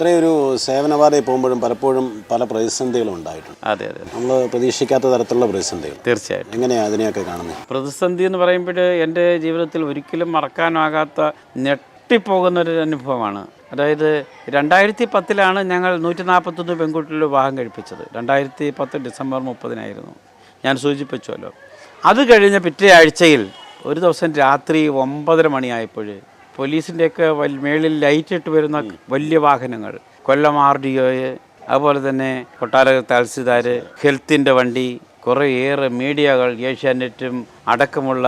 ഇത്രയൊരു സേവനപാതയിൽ പോകുമ്പോഴും പലപ്പോഴും പല പ്രതിസന്ധികളും ഉണ്ടായിട്ടുണ്ട്. അതെ അതെ നമ്മൾ പ്രതീക്ഷിക്കാത്ത തരത്തിലുള്ള പ്രതിസന്ധികൾ. തീർച്ചയായിട്ടും. എങ്ങനെയാണ് അതിനെയൊക്കെ കാണുന്നത് പ്രതിസന്ധി എന്ന് പറയുമ്പോൾ എന്റെ ജീവിതത്തിൽ ഒരിക്കലും മറക്കാനാകാത്ത ഞെട്ടിപ്പോകുന്ന ഒരു അനുഭവമാണ്. അതായത് രണ്ടായിരത്തി പത്തിലാണ് ഞങ്ങൾ നൂറ്റി നാൽപ്പത്തൊന്ന് പെൺകുട്ടികൾ വിവാഹം കഴിപ്പിച്ചത്. രണ്ടായിരത്തി പത്ത് ഡിസംബർ മുപ്പതിനായിരുന്നു. ഞാൻ സൂചിപ്പിച്ചുവല്ലോ. അത് കഴിഞ്ഞ പിറ്റേ ആഴ്ചയിൽ ഒരു ദിവസം രാത്രി ഒമ്പതര മണിയായപ്പോൾ പോലീസിന്റെയൊക്കെ മേളിൽ ലൈറ്റ് ഇട്ട് വരുന്ന വലിയ വാഹനങ്ങൾ. കൊല്ലം ആർ ഡി ഒയെ അതുപോലെ തന്നെ കൊട്ടാര തഹസിൽദാർ ഹെൽത്തിന്റെ വണ്ടി കുറേയേറെ മീഡിയകൾ ഏഷ്യാനെറ്റും അടക്കമുള്ള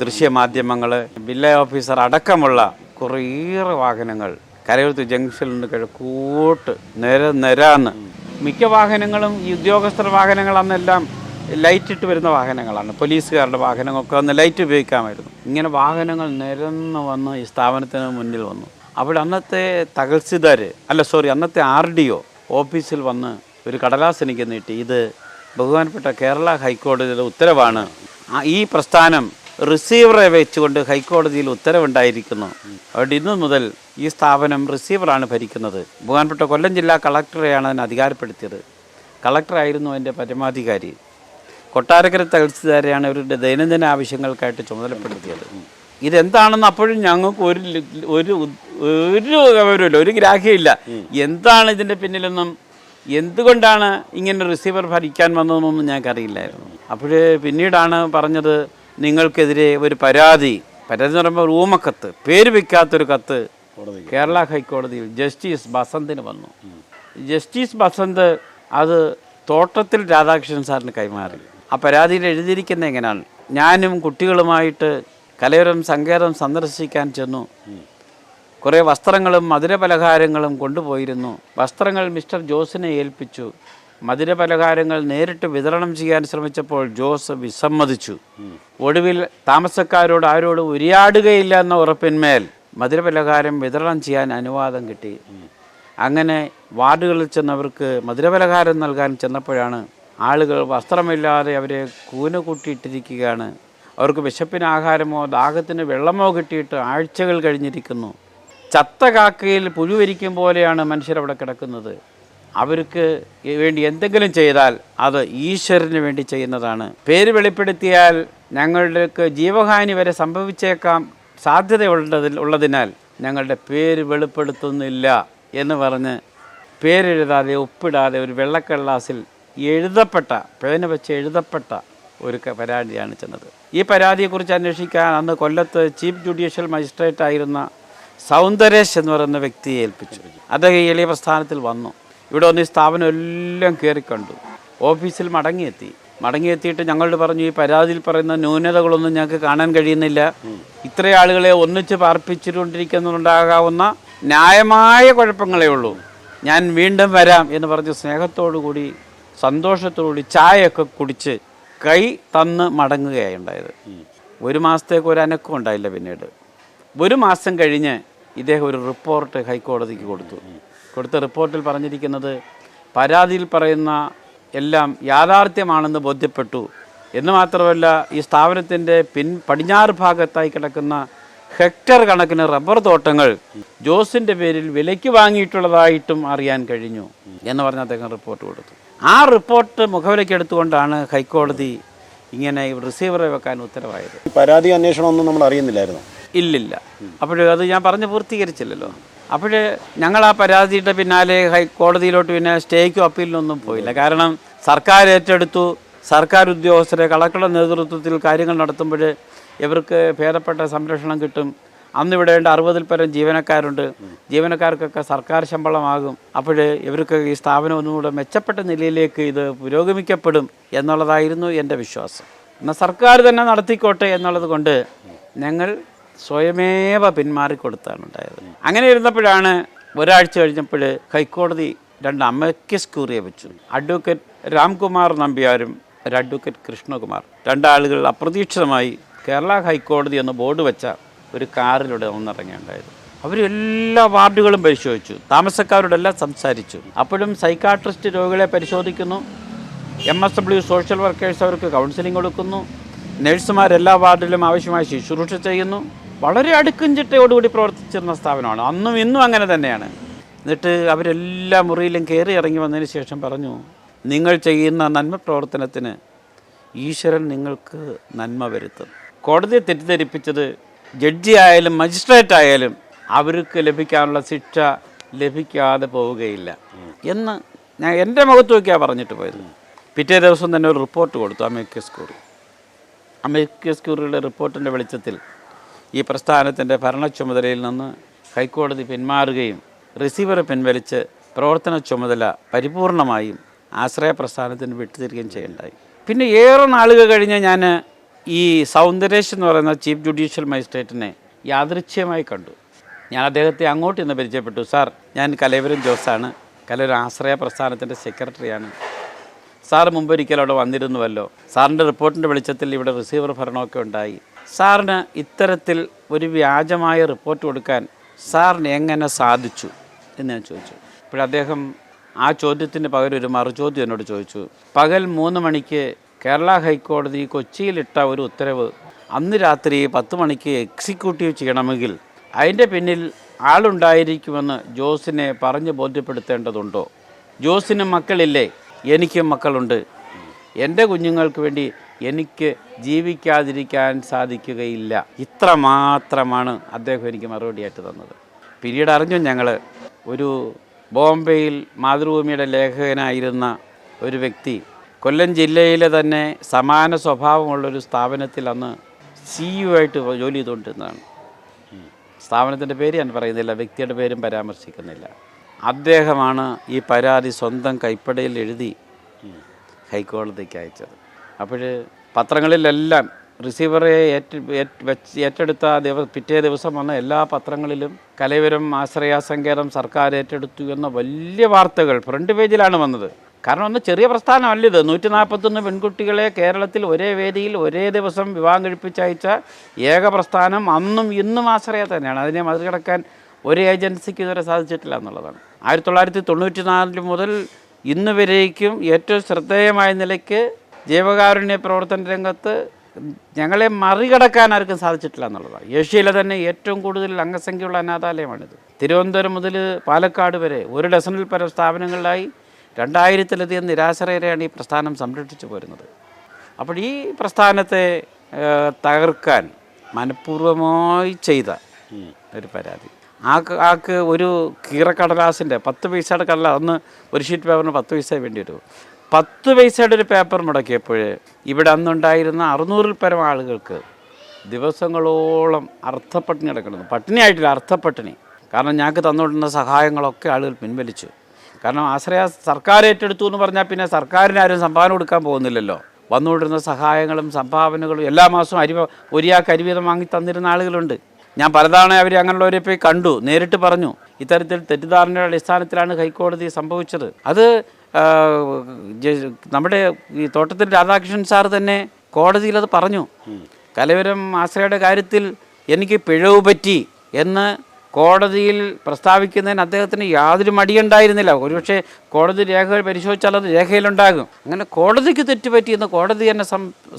ദൃശ്യമാധ്യമങ്ങൾ ബില്ല ഓഫീസർ അടക്കമുള്ള കുറേയേറെ വാഹനങ്ങൾ. കരകുളത്ത് ജംഗ്ഷനിൽ നിന്ന് കിഴക്കോട്ട് നിര നിരാന്ന്. മിക്ക വാഹനങ്ങളും ഈ ഉദ്യോഗസ്ഥർ വാഹനങ്ങൾ അന്നെല്ലാം ലൈറ്റ് ഇട്ട് വരുന്ന വാഹനങ്ങളാണ്. പോലീസുകാരുടെ വാഹനങ്ങളൊക്കെ അന്ന് ലൈറ്റ് ഉപയോഗിക്കാമായിരുന്നു. ഇങ്ങനെ വാഹനങ്ങൾ നിരന്ന് വന്ന് ഈ സ്ഥാപനത്തിന് മുന്നിൽ വന്നു. അവിടെ അന്നത്തെ തകൽസിദാർ അല്ല സോറി അന്നത്തെ ആർ ഡി ഒ ഓഫീസിൽ വന്ന് ഒരു കടലാസ് എനിക്ക് നീട്ടി. ഇത് ബഹുമാനപ്പെട്ട കേരള ഹൈക്കോടതിയുടെ ഉത്തരവാണ്. ഈ പ്രസ്ഥാനം റിസീവറെ വെച്ചുകൊണ്ട് ഹൈക്കോടതിയിൽ ഉത്തരവുണ്ടായിരിക്കുന്നു. അതുകൊണ്ട് ഇന്നു മുതൽ ഈ സ്ഥാപനം റിസീവറാണ് ഭരിക്കുന്നത്. ബഹുമാനപ്പെട്ട കൊല്ലം ജില്ലാ കളക്ടറെയാണ് അതിന് അധികാരപ്പെടുത്തിയത്. കളക്ടറായിരുന്നു അതിന്റെ പരമാധികാരി. കൊട്ടാരക്കര തഹസിൽദാരെയാണ് ഇവരുടെ ദൈനംദിന ആവശ്യങ്ങൾക്കായിട്ട് ചുമതലപ്പെടുത്തിയത്. ഇതെന്താണെന്ന് അപ്പോഴും ഞങ്ങൾക്ക് ഒരു ഒരു ഒരു വിവരമില്ല ഒരു ഗ്രാഹ്യമില്ല എന്താണ് ഇതിന്റെ പിന്നിലെന്നും എന്തുകൊണ്ടാണ് ഇങ്ങനെ റിസീവർ ഭരിക്കാൻ വന്നതെന്നൊന്നും ഞങ്ങൾക്കറിയില്ലായിരുന്നു. അപ്പോൾ പിന്നീടാണ് പറഞ്ഞത് നിങ്ങൾക്കെതിരെ ഒരു പരാതി. പരാതി എന്ന് പറയുമ്പോൾ റൂമക്കത്ത് പേര് വയ്ക്കാത്തൊരു കത്ത് കേരള ഹൈക്കോടതിയിൽ ജസ്റ്റിസ് ബസന്തിന് വന്നു. ജസ്റ്റിസ് ബസന്ത് അത് തോട്ടത്തിൽ രാധാകൃഷ്ണൻ സാറിന് കൈമാറി. ആ പരാതിയിൽ എഴുതിയിരിക്കുന്ന എങ്ങനെയാണ്? ഞാനും കുട്ടികളുമായിട്ട് കലയോരം സങ്കേതം സന്ദർശിക്കാൻ ചെന്നു. കുറേ വസ്ത്രങ്ങളും മധുരപലഹാരങ്ങളും കൊണ്ടുപോയിരുന്നു. വസ്ത്രങ്ങൾ മിസ്റ്റർ ജോസിനെ ഏൽപ്പിച്ചു. മധുരപലഹാരങ്ങൾ നേരിട്ട് വിതരണം ചെയ്യാൻ ശ്രമിച്ചപ്പോൾ ജോസ് വിസമ്മതിച്ചു. ഒടുവിൽ താമസക്കാരോട് ആരോടും ഉരിയാടുകയില്ല എന്ന ഉറപ്പിന്മേൽ മധുരപലഹാരം വിതരണം ചെയ്യാൻ അനുവാദം കിട്ടി. അങ്ങനെ വാർഡുകളിൽ ചെന്നവർക്ക് മധുരപലഹാരം നൽകാൻ ചെന്നപ്പോഴാണ് ആളുകൾ വസ്ത്രമില്ലാതെ അവരെ കൂന കൂട്ടിയിട്ടിരിക്കുകയാണ്. അവർക്ക് വിശപ്പിന് ആഹാരമോ ദാഹത്തിന് വെള്ളമോ കിട്ടിയിട്ട് ആഴ്ചകൾ കഴിഞ്ഞിരിക്കുന്നു. ചത്ത കാക്കയിൽ പുഴുവരിക്കും പോലെയാണ് മനുഷ്യരവിടെ കിടക്കുന്നത്. അവർക്ക് വേണ്ടി എന്തെങ്കിലും ചെയ്താൽ അത് ഈശ്വരന് വേണ്ടി ചെയ്യുന്നതാണ്. പേര് വെളിപ്പെടുത്തിയാൽ ഞങ്ങൾക്ക് ജീവഹാനി വരെ സംഭവിച്ചേക്കാം സാധ്യതയുള്ളതിൽ ഉള്ളതിനാൽ ഞങ്ങളുടെ പേര് വെളിപ്പെടുത്തുന്നില്ല എന്ന് പറഞ്ഞ് പേരെഴുതാതെ ഒപ്പിടാതെ ഒരു വെള്ളക്കടലാസിൽ എഴുതപ്പെട്ട പേന വെച്ച് എഴുതപ്പെട്ട ഒരു പരാതിയാണ് ചെന്നത്. ഈ പരാതിയെക്കുറിച്ച് അന്വേഷിക്കാൻ അന്ന് കൊല്ലത്ത് ചീഫ് ജുഡീഷ്യൽ മജിസ്ട്രേറ്റ് ആയിരുന്ന സൗന്ദരേഷ് എന്ന് പറയുന്ന വ്യക്തിയെ ഏൽപ്പിച്ചു. അദ്ദേഹം എളിയ പ്രസ്ഥാനത്തിൽ വന്നു. ഇവിടെ വന്ന് ഈ സ്ഥാപനം എല്ലാം കയറിക്കണ്ടു ഓഫീസിൽ മടങ്ങിയെത്തി. മടങ്ങിയെത്തിയിട്ട് ഞങ്ങളോട് പറഞ്ഞു ഈ പരാതിയിൽ പറയുന്ന ന്യൂനതകളൊന്നും ഞങ്ങൾക്ക് കാണാൻ കഴിയുന്നില്ല. ഇത്ര ആളുകളെ ഒന്നിച്ച് പാർപ്പിച്ചുകൊണ്ടിരിക്കുന്നുണ്ടാകാവുന്ന ന്യായമായ കുഴപ്പങ്ങളേ ഉള്ളൂ. ഞാൻ വീണ്ടും വരാം എന്ന് പറഞ്ഞ് സ്നേഹത്തോടു കൂടി സന്തോഷത്തോടുകൂടി ചായയൊക്കെ കുടിച്ച് കൈ തന്ന് മടങ്ങുകയായി ഉണ്ടായത്. ഒരു മാസത്തേക്ക് ഒരു അനക്കം ഉണ്ടായില്ല പിന്നീട്. ഒരു മാസം കഴിഞ്ഞ് ഇദ്ദേഹം ഒരു റിപ്പോർട്ട് ഹൈക്കോടതിക്ക് കൊടുത്തു. കൊടുത്ത റിപ്പോർട്ടിൽ പറഞ്ഞിരിക്കുന്നത് പരാതിയിൽ പറയുന്ന എല്ലാം യാഥാർത്ഥ്യമാണെന്ന് ബോധ്യപ്പെട്ടു. എന്ന് മാത്രമല്ല ഈ സ്ഥാപനത്തിന്റെ പിൻ പടിഞ്ഞാറ് ഭാഗത്തായി കിടക്കുന്ന ഹെക്ടർ കണക്കിന് റബ്ബർ തോട്ടങ്ങൾ ജോസിന്റെ പേരിൽ വിലയ്ക്ക് വാങ്ങിയിട്ടുള്ളതായിട്ടും അറിയാൻ കഴിഞ്ഞു. എന്ന് പറഞ്ഞ് അദ്ദേഹം റിപ്പോർട്ട് കൊടുത്തു. ആ റിപ്പോർട്ട് മുഖവിലേക്ക് എടുത്തുകൊണ്ടാണ് ഹൈക്കോടതി ഇങ്ങനെ റിസീവറെ വെക്കാൻ ഉത്തരവായത്. പരാതി അന്വേഷണമൊന്നും നമ്മൾ അറിയുന്നില്ലായിരുന്നു? ഇല്ലില്ല. അപ്പോൾ അത് ഞാൻ പറഞ്ഞ് പൂർത്തീകരിച്ചില്ലല്ലോ. അപ്പോൾ ഞങ്ങൾ ആ പരാതിയുടെ പിന്നാലെ ഹൈക്കോടതിയിലോട്ട് പിന്നെ സ്റ്റേക്കും അപ്പീലിനൊന്നും പോയില്ല. കാരണം സർക്കാർ ഏറ്റെടുത്തു. സർക്കാർ ഉദ്യോഗസ്ഥരെ കളക്ടറുടെ നേതൃത്വത്തിൽ കാര്യങ്ങൾ നടത്തുമ്പോൾ ഇവർക്ക് ഭേദപ്പെട്ട സംരക്ഷണം കിട്ടും. അന്ന് ഇവിടെ വേണ്ട അറുപതിൽ പരം ജീവനക്കാരുണ്ട്. ജീവനക്കാർക്കൊക്കെ സർക്കാർ ശമ്പളമാകും. അപ്പോൾ ഇവർക്ക് ഈ സ്ഥാപനം ഒന്നുകൂടെ മെച്ചപ്പെട്ട നിലയിലേക്ക് ഇത് പുരോഗമിക്കപ്പെടും എന്നുള്ളതായിരുന്നു എന്റെ വിശ്വാസം. എന്നാൽ സർക്കാർ തന്നെ നടത്തിക്കോട്ടെ എന്നുള്ളത് കൊണ്ട് ഞങ്ങൾ സ്വയമേവ പിന്മാറിക്കൊടുത്താണ് ഉണ്ടായത് അങ്ങനെ ഇരുന്നപ്പോഴാണ് ഒരാഴ്ച കഴിഞ്ഞപ്പോൾ ഹൈക്കോടതി രണ്ട് അമ്മയ്ക്ക് കൂറിയെ വെച്ചു. അഡ്വക്കേറ്റ് രാംകുമാർ നമ്പ്യാരും ഒരു അഡ്വക്കേറ്റ് കൃഷ്ണകുമാർ രണ്ടാളുകൾ അപ്രതീക്ഷിതമായി കേരള ഹൈക്കോടതി എന്ന ബോർഡ് വെച്ച ഒരു കാറിലൂടെ ഒന്നിറങ്ങിയുണ്ടായത് അവർ എല്ലാ വാർഡുകളും പരിശോധിച്ചു. താമസക്കാരോടെല്ലാം സംസാരിച്ചു. അപ്പോഴും സൈക്കാട്രിസ്റ്റ് രോഗികളെ പരിശോധിക്കുന്നു. M S W social workers അവർക്ക് കൗൺസിലിംഗ് കൊടുക്കുന്നു. നഴ്സുമാർ എല്ലാ വാർഡിലും ആവശ്യമായ ശുശ്രൂഷ ചെയ്യുന്നു. വളരെ അടുക്കും ചിട്ടയോടുകൂടി പ്രവർത്തിച്ചിരുന്ന സ്ഥാപനമാണ്. അന്നും ഇന്നും അങ്ങനെ തന്നെയാണ്. എന്നിട്ട് അവരെല്ലാ മുറിയിലും കയറി ഇറങ്ങി വന്നതിന് ശേഷം പറഞ്ഞു നിങ്ങൾ ചെയ്യുന്ന നന്മ പ്രവർത്തനത്തിന് ഈശ്വരൻ നിങ്ങൾക്ക് നന്മ വരുത്തും. കോടതിയെ തെറ്റിദ്ധരിപ്പിച്ചത് ജഡ്ജി ആയാലും മജിസ്ട്രേറ്റ് ആയാലും അവർക്ക് ലഭിക്കാനുള്ള ശിക്ഷ ലഭിക്കാതെ പോവുകയില്ല. എന്ന് ഞാൻ എന്റെ മുഖത്ത് നോക്കിയാണ് പറഞ്ഞിട്ട് പോയത്. പിറ്റേ ദിവസം തന്നെ ഒരു റിപ്പോർട്ട് കൊടുത്തു അമേക്കസ് കൂറി. അമേക്കസ് ക്യൂറിയുടെ റിപ്പോർട്ടിന്റെ വെളിച്ചത്തിൽ ഈ പ്രസ്ഥാനത്തിന്റെ ഭരണ ചുമതലയിൽ നിന്ന് ഹൈക്കോടതി പിന്മാറുകയും റിസീവറെ പിൻവലിച്ച് പ്രവർത്തന ചുമതല പരിപൂർണമായും ആശ്രയ പ്രസ്ഥാനത്തിന് വിട്ടുതരികയും ചെയ്യണ്ടായി പിന്നെ ഏറെ നാളുകൾ കഴിഞ്ഞ് ഞാൻ ഈ സൗന്ദരേഷ് എന്ന് പറയുന്ന ചീഫ് ജുഡീഷ്യൽ മജിസ്ട്രേറ്റിനെ യാദൃച്ഛ്യമായി കണ്ടു. ഞാൻ അദ്ദേഹത്തെ അങ്ങോട്ട് ഇന്ന് പരിചയപ്പെട്ടു. സാർ ഞാൻ കലവരം ജോസാണ്. കലൂർ ആശ്രയ പ്രസ്ഥാനത്തിന്റെ സെക്രട്ടറിയാണ്. സാർ മുമ്പൊരിക്കൽ അവിടെ വന്നിരുന്നുവല്ലോ. സാറിന്റെ റിപ്പോർട്ടിന്റെ വെളിച്ചത്തിൽ ഇവിടെ റിസീവർ ഭരണമൊക്കെ ഉണ്ടായി. സാറിന് ഇത്തരത്തിൽ ഒരു വ്യാജമായ റിപ്പോർട്ട് കൊടുക്കാൻ സാറിന് എങ്ങനെ സാധിച്ചു എന്ന് ഞാൻ ചോദിച്ചു. ഇപ്പോഴദ്ദേഹം ആ ചോദ്യത്തിന് പകരം ഒരു മറുചോദ്യം എന്നോട് ചോദിച്ചു. പകൽ മൂന്ന് മണിക്ക് കേരള ഹൈക്കോടതി കൊച്ചിയിലിട്ട ഒരു ഉത്തരവ്. അന്ന് രാത്രി പത്ത് മണിക്ക് എക്സിക്യൂട്ടീവ് ചെയ്യണമെങ്കിൽ അതിന്റെ പിന്നിൽ ആളുണ്ടായിരിക്കുമെന്ന് ജോസിനെ പറഞ്ഞ് ബോധ്യപ്പെടുത്തേണ്ടതുണ്ടോ? ജോസിന് മക്കളില്ലേ? എനിക്കും മക്കളുണ്ട്. എന്റെ കുഞ്ഞുങ്ങൾക്ക് വേണ്ടി എനിക്ക് ജീവിക്കാതിരിക്കാൻ സാധിക്കുകയില്ല. ഇത്ര മാത്രമാണ് അദ്ദേഹം എനിക്ക് മറുപടിയായിട്ട് തന്നത്. പിന്നീട് അറിഞ്ഞു ഞങ്ങൾ ഒരു ബോംബെയിൽ മാതൃഭൂമിയുടെ ലേഖകനായിരുന്ന ഒരു വ്യക്തി കൊല്ലം ജില്ലയിലെ തന്നെ സമാന സ്വഭാവമുള്ളൊരു സ്ഥാപനത്തിൽ അന്ന് സി യു ആയിട്ട് ജോലി ചെയ്തുകൊണ്ടിരുന്നതാണ്. സ്ഥാപനത്തിന്റെ പേര് ഞാൻ പറയുന്നില്ല വ്യക്തിയുടെ പേരും പരാമർശിക്കുന്നില്ല. അദ്ദേഹമാണ് ഈ പരാതി സ്വന്തം കൈപ്പടയിൽ എഴുതി ഹൈക്കോടതിക്ക് അയച്ചത്. അപ്പോൾ പത്രങ്ങളിലെല്ലാം റിസീവറെ ഏറ്റെടുത്ത ദിവസം പിറ്റേ ദിവസം വന്ന എല്ലാ പത്രങ്ങളിലും കലവരം ആശ്രയ സങ്കേതം സർക്കാർ ഏറ്റെടുത്തു എന്ന വലിയ വാർത്തകൾ ഫ്രണ്ട് പേജിലാണ് വന്നത്. കാരണം ഒന്ന് ചെറിയ പ്രസ്ഥാനമല്ല ഇത്. നൂറ്റി നാൽപ്പത്തൊന്ന് പെൺകുട്ടികളെ കേരളത്തിൽ ഒരേ വേദിയിൽ ഒരേ ദിവസം വിവാഹം കഴിപ്പിച്ചയച്ച ഏക പ്രസ്ഥാനം അന്നും ഇന്നും ആശ്രയ തന്നെയാണ്. അതിനെ മറികടക്കാൻ ഒരു ഏജൻസിക്ക് ഇതുവരെ സാധിച്ചിട്ടില്ല എന്നുള്ളതാണ്. ആയിരത്തി തൊള്ളായിരത്തി തൊണ്ണൂറ്റി നാല് മുതൽ ഇന്ന് വരേക്കും ഏറ്റവും ശ്രദ്ധേയമായ നിലയ്ക്ക് ജീവകാരുണ്യ പ്രവർത്തന രംഗത്ത് ഞങ്ങളെ മറികടക്കാൻ ആർക്കും സാധിച്ചിട്ടില്ല എന്നുള്ളതാണ്. ഏഷ്യയിലെ തന്നെ ഏറ്റവും കൂടുതൽ അംഗസംഖ്യയുള്ള അനാഥാലയമാണിത്. തിരുവനന്തപുരം മുതൽ പാലക്കാട് വരെ ഒരു ഡസനിൽ പരം സ്ഥാപനങ്ങളിലായി രണ്ടായിരത്തിലധികം നിരാശ്രയരെയാണ് ഈ പ്രസ്ഥാനം സംരക്ഷിച്ചു പോരുന്നത്. അപ്പോൾ ഈ പ്രസ്ഥാനത്തെ തകർക്കാൻ മനഃപൂർവമായി ചെയ്ത ഒരു പരാതി. ആക്ക് ആക്ക് ഒരു കീറക്കടലാസിന്റെ പത്ത് പൈസയുടെ കടലാസ് അന്ന് ഒരു ഷീറ്റ് പേപ്പറിന് പത്ത് പൈസ വേണ്ടി വരും. പത്ത് പൈസയുടെ ഒരു പേപ്പർ മുടക്കിയപ്പോൾ ഇവിടെ അന്നുണ്ടായിരുന്ന അറുന്നൂറിൽ പരം ആളുകൾക്ക് ദിവസങ്ങളോളം അർത്ഥപ്പട്ടിണി കിടക്കുന്നത് പട്ടിണിയായിട്ടില്ല അർത്ഥപ്പട്ടിണി കാരണം ഞങ്ങൾക്ക് തന്നുകൊണ്ടിരുന്ന സഹായങ്ങളൊക്കെ ആളുകൾ പിൻവലിച്ചു. കാരണം ആശ്രയ സർക്കാർ ഏറ്റെടുത്തു എന്ന് പറഞ്ഞാൽ പിന്നെ സർക്കാരിന് ആരും സംഭാവന കൊടുക്കാൻ പോകുന്നില്ലല്ലോ. വന്നുകൊണ്ടിരുന്ന സഹായങ്ങളും സംഭാവനകളും എല്ലാ മാസവും അരി ഒരിയാൾക്ക് അരിവീതം വാങ്ങി തന്നിരുന്ന ആളുകളുണ്ട്. ഞാൻ പലതവണ അവർ അങ്ങനെയുള്ളവരെ പോയി കണ്ടു നേരിട്ട് പറഞ്ഞു. ഇത്തരത്തിൽ തെറ്റിദ്ധാരണയുടെ അടിസ്ഥാനത്തിലാണ് ഹൈക്കോടതി സംഭവിച്ചത്. അത് നമ്മുടെ ഈ തോട്ടത്തിൽ രാധാകൃഷ്ണൻ സാർ തന്നെ കോടതിയിൽ അത് പറഞ്ഞു. കലവരം ആശ്രയയുടെ കാര്യത്തിൽ എനിക്ക് പിഴവ് പറ്റി എന്ന് കോടതിയിൽ പ്രസ്താവിക്കുന്നതിന് അദ്ദേഹത്തിന് യാതൊരു മടിയുണ്ടായിരുന്നില്ല. ഒരുപക്ഷെ കോടതി രേഖകൾ പരിശോധിച്ചാൽ അത് രേഖയിലുണ്ടാകും. അങ്ങനെ കോടതിക്ക് തെറ്റുപറ്റിയെന്ന് കോടതി തന്നെ